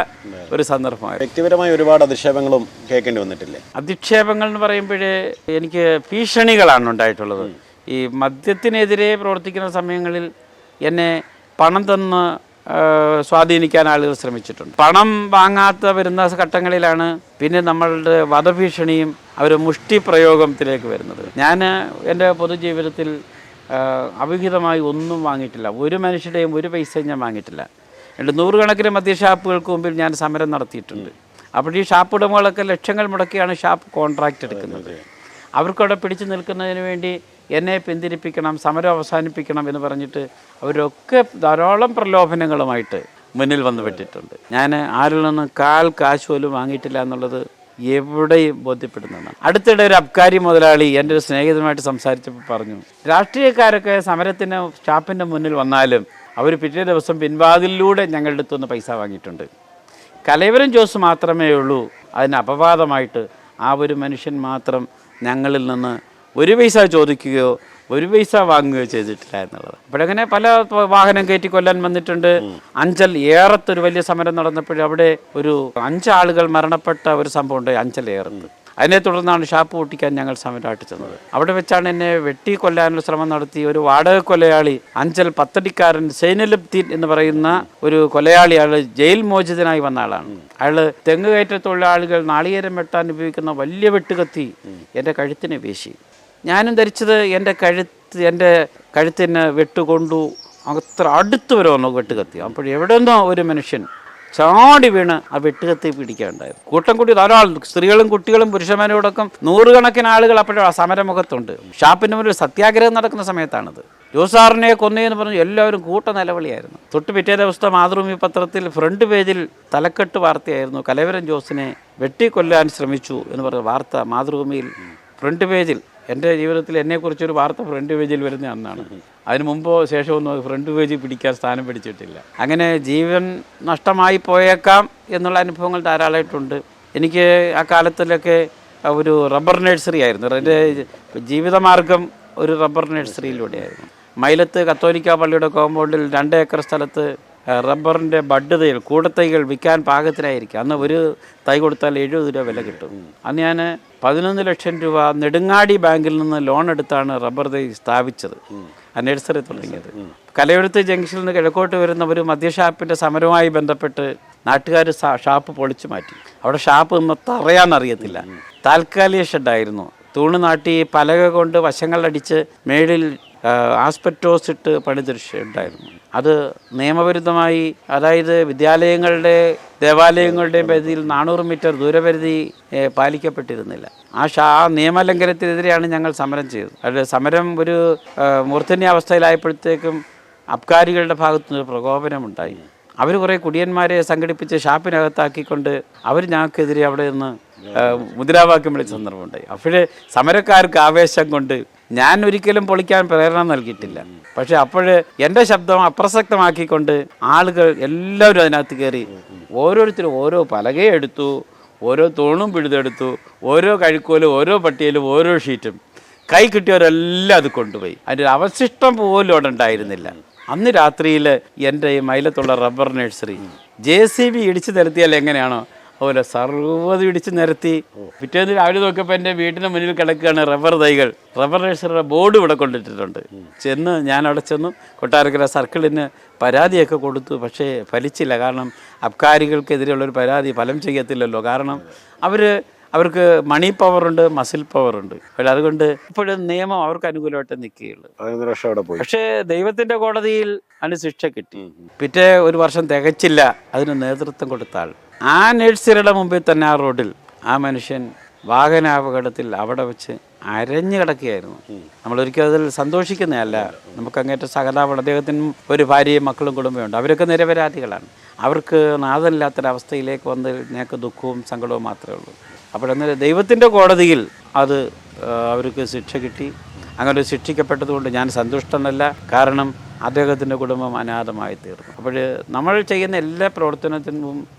ഒരു സന്ദർഭമാണ് വ്യക്തിപരമായ ഒരുപാട് അധിക്ഷേപങ്ങളും കേൾക്കേണ്ടി വന്നിട്ടില്ലേ? അധിക്ഷേപങ്ങൾ എന്ന് പറയുമ്പോഴേ എനിക്ക് ഭീഷണികളാണ് ഉണ്ടായിട്ടുള്ളത്. ഈ മദ്യത്തിനെതിരെ പ്രവർത്തിക്കുന്ന സമയങ്ങളിൽ എന്നെ പണം തന്ന് സ്വാധീനിക്കാൻ ആളുകൾ ശ്രമിച്ചിട്ടുണ്ട്. പണം വാങ്ങാത്ത വരുന്ന ഘട്ടങ്ങളിലാണ് പിന്നെ നമ്മളുടെ വധഭീഷണിയും അവർ മുഷ്ടി പ്രയോഗത്തിലേക്ക് വരുന്നത്. ഞാൻ എന്റെ പൊതുജീവിതത്തിൽ അവിഹിതമായി ഒന്നും വാങ്ങിയിട്ടില്ല. ഒരു മനുഷ്യരുടെയും ഒരു പൈസയും ഞാൻ വാങ്ങിയിട്ടില്ല. രണ്ട് നൂറുകണക്കിന് മദ്യഷാപ്പുകൾക്ക് മുമ്പിൽ ഞാൻ സമരം നടത്തിയിട്ടുണ്ട്. അപ്പോൾ ഈ ഷാപ്പ് ഉടമകളൊക്കെ ലക്ഷങ്ങൾ മുടക്കിയാണ് ഷാപ്പ് കോൺട്രാക്റ്റ് എടുക്കുന്നത്. അവർക്കവിടെ പിടിച്ചു നിൽക്കുന്നതിന് വേണ്ടി എന്നെ പിന്തിരിപ്പിക്കണം സമരം അവസാനിപ്പിക്കണം എന്ന് പറഞ്ഞിട്ട് അവരൊക്കെ ധാരാളം പ്രലോഭനങ്ങളുമായിട്ട് മുന്നിൽ വന്നു പെട്ടിട്ടുണ്ട്. ഞാൻ ആരിൽ നിന്നും കാൽ കാശ് പോലും വാങ്ങിയിട്ടില്ല എന്നുള്ളത് എവിടെയും ബോധ്യപ്പെടുന്നതാണ്. അടുത്തിടെ ഒരു അബ്കാരി മുതലാളി എന്റെ ഒരു സ്നേഹിതനുമായിട്ട് സംസാരിച്ചപ്പോൾ പറഞ്ഞു രാഷ്ട്രീയക്കാരൊക്കെ സമരത്തിന് സ്റ്റാഫിന്റെ മുന്നിൽ വന്നാലും അവർ പിറ്റേ ദിവസം പിൻവാതിലൂടെ ഞങ്ങളുടെ അടുത്തുനിന്ന് പൈസ വാങ്ങിയിട്ടുണ്ട്. കലൈവരം ജോസ് മാത്രമേ ഉള്ളൂ. അതിന് അപവാദമായിട്ട് ആ ഒരു മനുഷ്യൻ മാത്രം ഞങ്ങളിൽ നിന്ന് ഒരു പൈസ ചോദിക്കുകയോ ഒരു പൈസ വാങ്ങുകയോ ചെയ്തിട്ടില്ല എന്നുള്ളത് അപ്പോഴങ്ങനെ പല വാഹനം കയറ്റി കൊല്ലാൻ വന്നിട്ടുണ്ട്. അഞ്ചൽ ഏറത്ത് ഒരു വലിയ സമരം നടന്നപ്പോഴും അവിടെ ഒരു അഞ്ചാളുകൾ മരണപ്പെട്ട ഒരു സംഭവം ഉണ്ട് അഞ്ചൽ ഏറത്ത്. അതിനെ തുടർന്നാണ് ഷാപ്പ് പൊട്ടിക്കാൻ ഞങ്ങൾ സമരമായിട്ട് ചെന്നത്. അവിടെ വെച്ചാണ് എന്നെ വെട്ടി കൊല്ലാനുള്ള ശ്രമം നടത്തി ഒരു വാടക കൊലയാളി അഞ്ചൽ പത്തടിക്കാരൻ സൈനലബ്ദീൻ എന്ന് പറയുന്ന ഒരു കൊലയാളി അയാൾ ജയിൽ മോചിതനായി വന്ന ആളാണ്. അയാൾ തെങ്ങ് കയറ്റ തൊഴിലാളികൾ നാളികേരം വെട്ടാൻ ഉപയോഗിക്കുന്ന വലിയ വെട്ടുകത്തി എന്റെ കഴുത്തിന് വീശി. ഞാനും ധരിച്ചത് എന്റെ കഴുത്ത് എന്റെ കഴുത്തിന് വെട്ടുകൊണ്ടു അത്ര അടുത്ത് വരെ വന്നു വെട്ടുകത്തി. അപ്പോൾ എവിടെ നിന്നോ ഒരു മനുഷ്യൻ ചാടി വീണ് ആ വെട്ടുകത്തി പിടിക്കാനുണ്ടായിരുന്നു കൂട്ടം കൂടി ധാരാളം സ്ത്രീകളും കുട്ടികളും പുരുഷന്മാരോടൊപ്പം നൂറുകണക്കിന് ആളുകൾ അപ്പോഴും സമരമുഖത്തുണ്ട്. ഷാപ്പിന്റെ മുന്നിൽ സത്യാഗ്രഹം നടക്കുന്ന സമയത്താണത്. ജോസാറിനെ കൊന്നേന്ന് പറഞ്ഞു എല്ലാവരും കൂട്ട നിലവിളിയായിരുന്നു. തൊട്ട് പിറ്റേ ദിവസത്തെ മാതൃഭൂമി പത്രത്തിൽ ഫ്രണ്ട് പേജിൽ തലക്കെട്ട് വാർത്തയായിരുന്നു. കലവരം ജോസിനെ വെട്ടിക്കൊല്ലാൻ ശ്രമിച്ചു എന്ന് പറഞ്ഞ വാർത്ത മാതൃഭൂമിയിൽ ഫ്രണ്ട് പേജിൽ എന്റെ ജീവിതത്തിൽ എന്നെക്കുറിച്ചൊരു വാർത്ത ഫ്രണ്ട് പേജിൽ വരുന്ന അന്നാണ്. അതിന് മുമ്പോ ശേഷമൊന്നും അത് ഫ്രണ്ട് പേജിൽ പിടിക്കാൻ സ്ഥാനം പിടിച്ചിട്ടില്ല. അങ്ങനെ ജീവൻ നഷ്ടമായി പോയേക്കാം എന്നുള്ള അനുഭവങ്ങൾ ധാരാളമായിട്ടുണ്ട്. എനിക്ക് ആ കാലത്തിലൊക്കെ ഒരു റബ്ബർ നഴ്സറി ആയിരുന്നു. എന്റെ ജീവിതമാർഗം ഒരു റബ്ബർ നഴ്സറിയിലൂടെയായിരുന്നു മൈലത്ത് കത്തോലിക്ക പള്ളിയുടെ കോമ്പൗണ്ടിൽ രണ്ട് ഏക്കർ സ്ഥലത്ത് റബ്ബറിന്റെ ബഡ് തൈകൾ കൂടത്തൈകൾ വിൽക്കാൻ പാകത്തിലായിരിക്കും അന്ന് ഒരു തൈ കൊടുത്താൽ എഴുപത് രൂപ വില കിട്ടും. അന്ന് ഞാൻ പതിനൊന്ന് ലക്ഷം രൂപ നെടുങ്ങാടി ബാങ്കിൽ നിന്ന് ലോൺ എടുത്താണ് റബ്ബർ തൈ സ്ഥാപിച്ചത്. ആ നഴ്സറി തുടങ്ങിയത്. കലയെടുത്ത് ജംഗ്ഷനിൽ നിന്ന് കിഴക്കോട്ട് വരുന്ന ഒരു മദ്യഷാപ്പിന്റെ സമരവുമായി ബന്ധപ്പെട്ട് നാട്ടുകാർ ഷാപ്പ് പൊളിച്ചു മാറ്റി. അവിടെ ഷാപ്പ് നിന്ന് തറയാന്നറിയത്തില്ല. താൽക്കാലിക ഷെഡായിരുന്നു. തൂണ് നാട്ടി പലക കൊണ്ട് വശങ്ങളടിച്ച് മേളിൽ ആസ്പെറ്റോസ് ഇട്ട് പണിതൊരു ഉണ്ടായിരുന്നു. അത് നിയമവിരുദ്ധമായി അതായത് വിദ്യാലയങ്ങളുടെ ദേവാലയങ്ങളുടെയും പരിധിയിൽ നാനൂറ് മീറ്റർ ദൂരപരിധി പാലിക്കപ്പെട്ടിരുന്നില്ല. ആ ഷാ ആ നിയമലംഘനത്തിനെതിരെയാണ് ഞങ്ങൾ സമരം ചെയ്തത്. അത് സമരം ഒരു മൂർധന്യ മൂർധന്യാവസ്ഥയിലായപ്പോഴത്തേക്കും അബ്കാരികളുടെ ഭാഗത്തുനിന്ന് പ്രകോപനമുണ്ടായി. അവർ കുറേ കുടിയന്മാരെ സംഘടിപ്പിച്ച് ഷാപ്പിനകത്താക്കിക്കൊണ്ട് അവർ ഞങ്ങൾക്കെതിരെ അവിടെ നിന്ന് മുദ്രാവാക്യം വിളിച്ച സന്ദർഭമുണ്ടായി. അപ്പോഴേ സമരക്കാർക്ക് ആവേശം കൊണ്ട് ഞാൻ ഒരിക്കലും പൊളിക്കാൻ പ്രേരണ നൽകിയിട്ടില്ല. പക്ഷെ അപ്പോഴ് എന്റെ ശബ്ദം അപ്രസക്തമാക്കിക്കൊണ്ട് ആളുകൾ എല്ലാവരും അതിനകത്ത് കയറി ഓരോരുത്തരും ഓരോ പലകയും എടുത്തു ഓരോ തൂണും പിഴുതെടുത്തു ഓരോ കഴിക്കോലും ഓരോ പട്ടിയലും ഓരോ ഷീറ്റും. കൈ കിട്ടിയവരെല്ലാം അത് കൊണ്ടുപോയി. അതിന്റെ അവശിഷ്ടം പോലും അവിടെ ഉണ്ടായിരുന്നില്ല. അന്ന് രാത്രിയിൽ എന്റെ ഈ മൈലത്തുള്ള rubber nursery J C B ഇടിച്ചു നിരത്തിയാൽ എങ്ങനെയാണോ? അതുപോലെ സർവത് ഇടിച്ച് നിരത്തി. പിറ്റേന്ന് രാവിലെ നോക്കിയപ്പോൾ എന്റെ വീട്ടിന് മുന്നിൽ കിടക്കുകയാണ് റബ്ബർ തൈകൾ. റബ്ബർ രജിസ്റ്ററുടെ ബോർഡ് ഇവിടെ കൊണ്ടിട്ടിട്ടുണ്ട്. ചെന്ന് ഞാൻ അവിടെ ചെന്നു. കൊട്ടാരക്കര സർക്കിളിന് പരാതിയൊക്കെ കൊടുത്തു. പക്ഷേ ഫലിച്ചില്ല. കാരണം അബ്കാരികൾക്കെതിരെയുള്ളൊരു പരാതി ഫലം ചെയ്യത്തില്ലല്ലോ. കാരണം അവർ അവർക്ക് മണി പവറുണ്ട് മസിൽ പവറുണ്ട് അതുകൊണ്ട് ഇപ്പോഴും നിയമം അവർക്ക് അനുകൂലമായിട്ട് നിൽക്കുകയുള്ളൂ. പക്ഷേ ദൈവത്തിന്റെ കോടതിയിൽ അതിന് ശിക്ഷ കിട്ടി. പിറ്റേ ഒരു വർഷം തികച്ചില്ല. അതിന് നേതൃത്വം കൊടുത്താൽ ആൾ. ആ നഴ്സറിയുടെ മുമ്പിൽ തന്നെ ആ റോഡിൽ ആ മനുഷ്യൻ വാഹനാപകടത്തിൽ അവിടെ വെച്ച് അരഞ്ഞു കിടക്കുകയായിരുന്നു. നമ്മൾ ഒരിക്കലും അതിൽ സന്തോഷിക്കുന്നതല്ല. നമുക്ക് അങ്ങേറ്റ സഹതാപം അദ്ദേഹത്തിനും ഒരു ഭാര്യയും മക്കളും കുടുംബമുണ്ട് അവരൊക്കെ നിരപരാധികളാണ്. അവർക്ക് നാഥനില്ലാത്തൊരവസ്ഥയിലേക്ക് വന്ന് ഞങ്ങൾക്ക് ദുഃഖവും സങ്കടവും മാത്രമേ ഉള്ളൂ. അപ്പോഴെന്നാൽ ദൈവത്തിന്റെ കോടതിയിൽ അത് അവർക്ക് ശിക്ഷ കിട്ടി. അങ്ങനെ ശിക്ഷിക്കപ്പെട്ടതുകൊണ്ട് ഞാൻ സന്തുഷ്ടനല്ല. കാരണം അദ്ദേഹത്തിന്റെ കുടുംബം അനാഥമായി തീർന്നു അപ്പോൾ നമ്മൾ ചെയ്യുന്ന എല്ലാ പ്രവർത്തനത്തിനും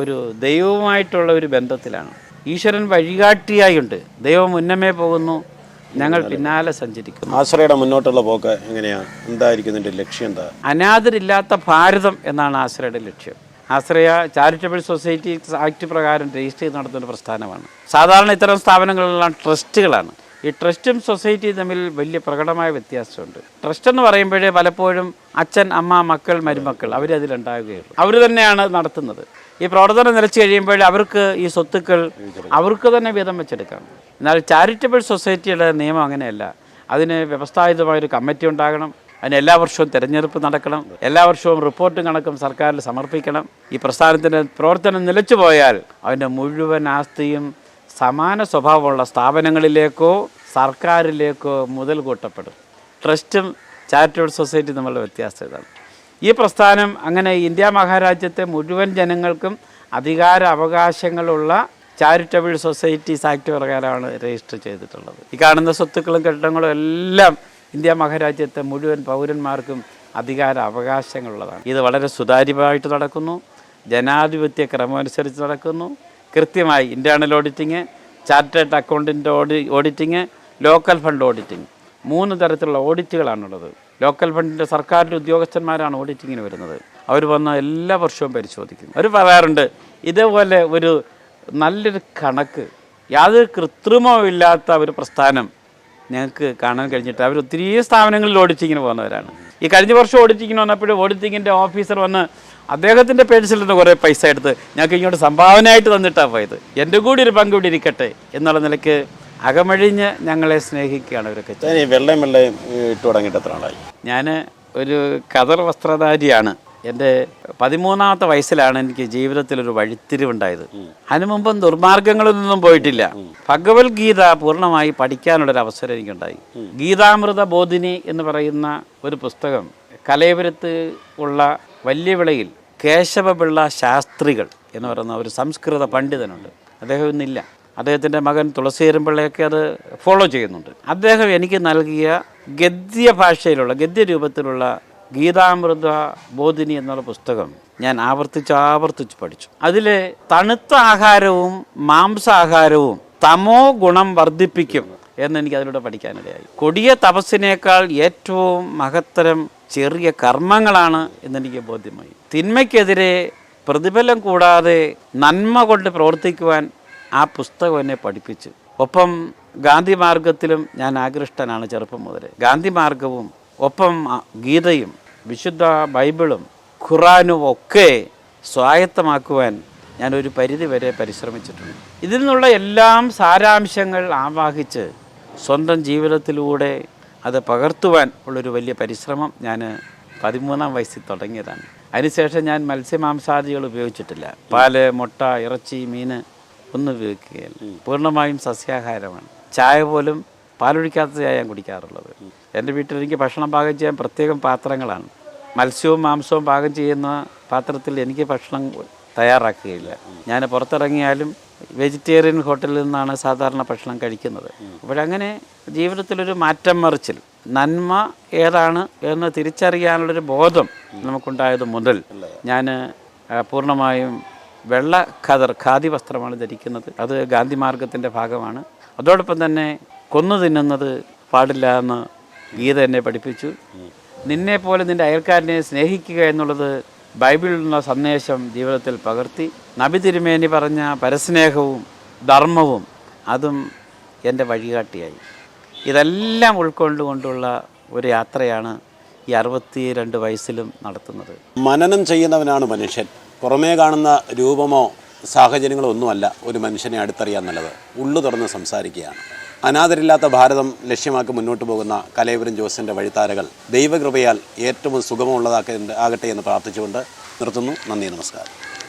ഒരു ദൈവവുമായിട്ടുള്ള ഒരു ബന്ധത്തിലാണ്. ഈശ്വരൻ വഴികാട്ടിയായുണ്ട്. ദൈവം മുന്നമേ പോകുന്നു. ഞങ്ങൾ പിന്നാലെ സഞ്ചരിക്കുന്നു. ആശ്രയുടെ മുന്നോട്ടുള്ള പോക്ക് എങ്ങനെയാണ് എന്തായിരിക്കും ലക്ഷ്യം എന്താ? അനാഥരില്ലാത്ത ഭാരതം എന്നാണ് ആശ്രയുടെ ലക്ഷ്യം. ആശ്രയ ചാരിറ്റബിൾ സൊസൈറ്റി ആക്ട് പ്രകാരം രജിസ്റ്റർ ചെയ്ത് നടത്തുന്ന പ്രസ്ഥാനമാണ്. സാധാരണ ഇത്തരം സ്ഥാപനങ്ങളെല്ലാം ട്രസ്റ്റുകളാണ്. ഈ ട്രസ്റ്റും സൊസൈറ്റിയും തമ്മിൽ വലിയ പ്രകടമായ വ്യത്യാസമുണ്ട്. ട്രസ്റ്റ് എന്ന് പറയുമ്പോഴേ പലപ്പോഴും അച്ഛൻ അമ്മ മക്കൾ മരുമക്കൾ അവരതിലുണ്ടാവുകയുള്ളൂ അവർ തന്നെയാണ് നടത്തുന്നത്. ഈ പ്രവർത്തനം നിലച്ചു കഴിയുമ്പോൾ അവർക്ക് ഈ സ്വത്തുക്കൾ അവർക്ക് തന്നെ വീതം വെച്ചെടുക്കാം. എന്നാൽ ചാരിറ്റബിൾ സൊസൈറ്റിയുടെ നിയമം അങ്ങനെയല്ല. അതിന് വ്യവസ്ഥായുതമായൊരു കമ്മിറ്റി ഉണ്ടാകണം. അതിന് എല്ലാ വർഷവും തിരഞ്ഞെടുപ്പ് നടക്കണം. എല്ലാ വർഷവും റിപ്പോർട്ടും കണക്കും സർക്കാരിൽ സമർപ്പിക്കണം. ഈ പ്രസ്ഥാനത്തിന്റെ പ്രവർത്തനം നിലച്ചു പോയാൽ അതിന്റെ മുഴുവൻ ആസ്തിയും സമാന സ്വഭാവമുള്ള സ്ഥാപനങ്ങളിലേക്കോ സർക്കാരിലേക്കോ മുതൽ കൂട്ടപ്പെടും. ട്രസ്റ്റും ചാരിറ്റബിൾ സൊസൈറ്റി തമ്മിലുള്ള വ്യത്യാസം ഇതാണ്. ഈ പ്രസ്ഥാനം അങ്ങനെ ഇന്ത്യ മഹാരാജ്യത്തെ മുഴുവൻ ജനങ്ങൾക്കും അധികാര അവകാശങ്ങളുള്ള ചാരിറ്റബിൾ സൊസൈറ്റീസ് ആക്ട് പ്രകാരമാണ് രജിസ്റ്റർ ചെയ്തിട്ടുള്ളത്. ഈ കാണുന്ന സ്വത്തുക്കളും കെട്ടിടങ്ങളും എല്ലാം ഇന്ത്യ മഹാരാജ്യത്തെ മുഴുവൻ പൗരന്മാർക്കും അധികാര അവകാശങ്ങളുള്ളതാണ്. ഇത് വളരെ സുതാര്യമായിട്ട് നടക്കുന്നു. ജനാധിപത്യ ക്രമമനുസരിച്ച് നടക്കുന്നു. കൃത്യമായി ഇന്റേർണൽ ഓഡിറ്റിങ് ചാർട്ടേഡ് അക്കൗണ്ടിന്റെ ഓഡി ഓഡിറ്റിങ് ലോക്കൽ ഫണ്ട് ഓഡിറ്റിങ് മൂന്ന് തരത്തിലുള്ള ഓഡിറ്റുകളാണുള്ളത് ലോക്കൽ ഫണ്ടിന്റെ സർക്കാരിന്റെ ഉദ്യോഗസ്ഥന്മാരാണ് ഓഡിറ്റിങ്ങിന് വരുന്നത്. അവർ വന്ന എല്ലാ വർഷവും പരിശോധിക്കും അവർ പറയാറുണ്ട് ഇതേപോലെ ഒരു നല്ലൊരു കണക്ക് യാതൊരു കൃത്രിമവും ഇല്ലാത്ത ഒരു പ്രസ്ഥാനം ഞങ്ങൾക്ക് കാണാൻ കഴിഞ്ഞിട്ട് അവർ ഒത്തിരി സ്ഥാപനങ്ങളിൽ ഓഡിറ്റിങ്ങിന് പോകുന്നവരാണ്. ഈ കഴിഞ്ഞ വർഷം ഓഡിറ്റിങ്ങിന് വന്നപ്പോഴും ഓഡിറ്റിങ്ങിന്റെ ഓഫീസർ വന്ന് അദ്ദേഹത്തിന്റെ പേഴ്സിൽ നിന്ന് കുറേ പൈസ എടുത്ത് ഞങ്ങൾക്ക് ഇങ്ങോട്ട് സംഭാവനയായിട്ട് തന്നിട്ടാണ് പോയത്. എന്റെ കൂടി ഒരു പങ്ക് ഇവിടെ ഇരിക്കട്ടെ എന്നുള്ള നിലയ്ക്ക് അകമഴിഞ്ഞ് ഞങ്ങളെ സ്നേഹിക്കുകയാണ് ഇവരൊക്കെ വെള്ളം വെള്ളം ഇട്ട് തുടങ്ങിയിട്ട് എത്ര നാളായി? ഞാൻ ഒരു കതർ വസ്ത്രധാരിയാണ്. എന്റെ പതിമൂന്നാമത്തെ വയസ്സിലാണ് എനിക്ക് ജീവിതത്തിൽ ഒരു വഴിത്തിരിവുണ്ടായത് അതിനു ദുർമാർഗങ്ങളിൽ നിന്നും പോയിട്ടില്ല. ഭഗവത്ഗീത പൂർണമായി പഠിക്കാനുള്ളൊരു അവസരം എനിക്കുണ്ടായി. ഗീതാമൃത ബോധിനി എന്ന് പറയുന്ന ഒരു പുസ്തകം കലയപുരത്ത് ഉള്ള വലിയ വിളയിൽ കേശവപിള്ള ശാസ്ത്രികൾ എന്ന് പറയുന്ന ഒരു സംസ്കൃത പണ്ഡിതനുണ്ട്. അദ്ദേഹം ഇന്നില്ല. അദ്ദേഹത്തിന്റെ മകൻ തുളസീരം പിള്ളയൊക്കെ അത് ഫോളോ ചെയ്യുന്നുണ്ട്. അദ്ദേഹം എനിക്ക് നൽകിയ ഗദ്യ ഭാഷയിലുള്ള ഗദ്യ രൂപത്തിലുള്ള ഗീതാമൃത ബോധിനി എന്നുള്ള പുസ്തകം ഞാൻ ആവർത്തിച്ച് ആവർത്തിച്ച് പഠിച്ചു. അതിൽ തണുത്ത ആഹാരവും മാംസാഹാരവും തമോ ഗുണം വർദ്ധിപ്പിക്കും എന്നെനിക്ക് അതിലൂടെ പഠിക്കാനിടയായി. കൊടിയ തപസ്സിനേക്കാൾ ഏറ്റവും മഹത്തരം ചെറിയ കർമ്മങ്ങളാണ് എന്നെനിക്ക് ബോധ്യമായി. തിന്മയ്ക്കെതിരെ പ്രതിഫലം കൂടാതെ നന്മ കൊണ്ട് പ്രവർത്തിക്കുവാൻ ആ പുസ്തകം എന്നെ പഠിപ്പിച്ചു. ഒപ്പം ഗാന്ധി മാർഗത്തിലും ഞാൻ ആകൃഷ്ടനാണ് ചെറുപ്പം മുതൽ ഗാന്ധി മാർഗവും ഒപ്പം ഗീതയും വിശുദ്ധ ബൈബിളും ഖുറാനും ഒക്കെ സ്വായത്തമാക്കുവാൻ ഞാൻ ഒരു പരിധി വരെ പരിശ്രമിച്ചിട്ടുണ്ട്. ഇതിൽ നിന്നുള്ള എല്ലാം സാരാംശങ്ങൾ ആവാഹിച്ച് സ്വന്തം ജീവിതത്തിലൂടെ അത് പകർത്തുവാൻ ഉള്ളൊരു വലിയ പരിശ്രമം ഞാൻ പതിമൂന്നാം വയസ്സിൽ തുടങ്ങിയതാണ്. അതിനുശേഷം ഞാൻ മത്സ്യമാംസാദികൾ ഉപയോഗിച്ചിട്ടില്ല. പാൽ മുട്ട ഇറച്ചി മീന് ഒന്നും ഉപയോഗിക്കുകയില്ല. പൂർണമായും സസ്യാഹാരമാണ്. ചായ പോലും പാലൊഴിക്കാത്ത ചായ ഞാൻ കുടിക്കാറുള്ളത്. എന്റെ വീട്ടിൽ എനിക്ക് ഭക്ഷണം പാകം ചെയ്യാൻ പ്രത്യേകം പാത്രങ്ങളാണ്. മത്സ്യവും മാംസവും പാകം ചെയ്യുന്ന പാത്രത്തിൽ എനിക്ക് ഭക്ഷണം തയ്യാറാക്കുകയില്ല. ഞാൻ പുറത്തിറങ്ങിയാലും വെജിറ്റേറിയൻ ഹോട്ടലിൽ നിന്നാണ് സാധാരണ ഭക്ഷണം കഴിക്കുന്നത്. അപ്പോഴങ്ങനെ ജീവിതത്തിലൊരു മാറ്റം മറിച്ചിൽ. നന്മ ഏതാണ് എന്ന് തിരിച്ചറിയാനുള്ളൊരു ബോധം നമുക്കുണ്ടായത് മുതൽ ഞാൻ പൂർണമായും വെള്ള ഖദർ ഖാദി വസ്ത്രമാണ് ധരിക്കുന്നത്. അത് ഗാന്ധി മാർഗത്തിന്റെ ഭാഗമാണ്. അതോടൊപ്പം തന്നെ കൊന്നു തിന്നുന്നത് പാടില്ല എന്ന് ഗീത എന്നെ പഠിപ്പിച്ചു. നിന്നെ പോലെ നിന്റെ അയൽക്കാരനെ സ്നേഹിക്കുക എന്നുള്ളത് ബൈബിളിൽ നിന്നുള്ള സന്ദേശം ജീവിതത്തിൽ പകർത്തി. നബി തിരുമേനി പറഞ്ഞ പരസ്നേഹവും ധർമ്മവും അതും എന്റെ വഴികാട്ടിയായി. ഇതെല്ലാം ഉൾക്കൊണ്ടുകൊണ്ടുള്ള ഒരു യാത്രയാണ് ഈ അറുപത്തി രണ്ട് വയസ്സിലും നടത്തുന്നത്. മനനം ചെയ്യുന്നവനാണ് മനുഷ്യൻ. പുറമേ കാണുന്ന രൂപമോ സാഹചര്യങ്ങളോ ഒന്നുമല്ല ഒരു മനുഷ്യനെ അടുത്തറിയാൻ നല്ലത്. ഉള്ളു തുറന്ന് സംസാരിക്കുകയാണ്. അനാഥരില്ലാത്ത ഭാരതം ലക്ഷ്യമാക്കി മുന്നോട്ട് പോകുന്ന കലേവരം ജോസിന്റെ വഴിത്താരകൾ ദൈവകൃപയാൽ ഏറ്റവും സുഖമുള്ളതാക്കേണ്ട ആകട്ടെ എന്ന് പ്രാർത്ഥിച്ചുകൊണ്ട് നിർത്തുന്നു. നന്ദി നമസ്കാരം.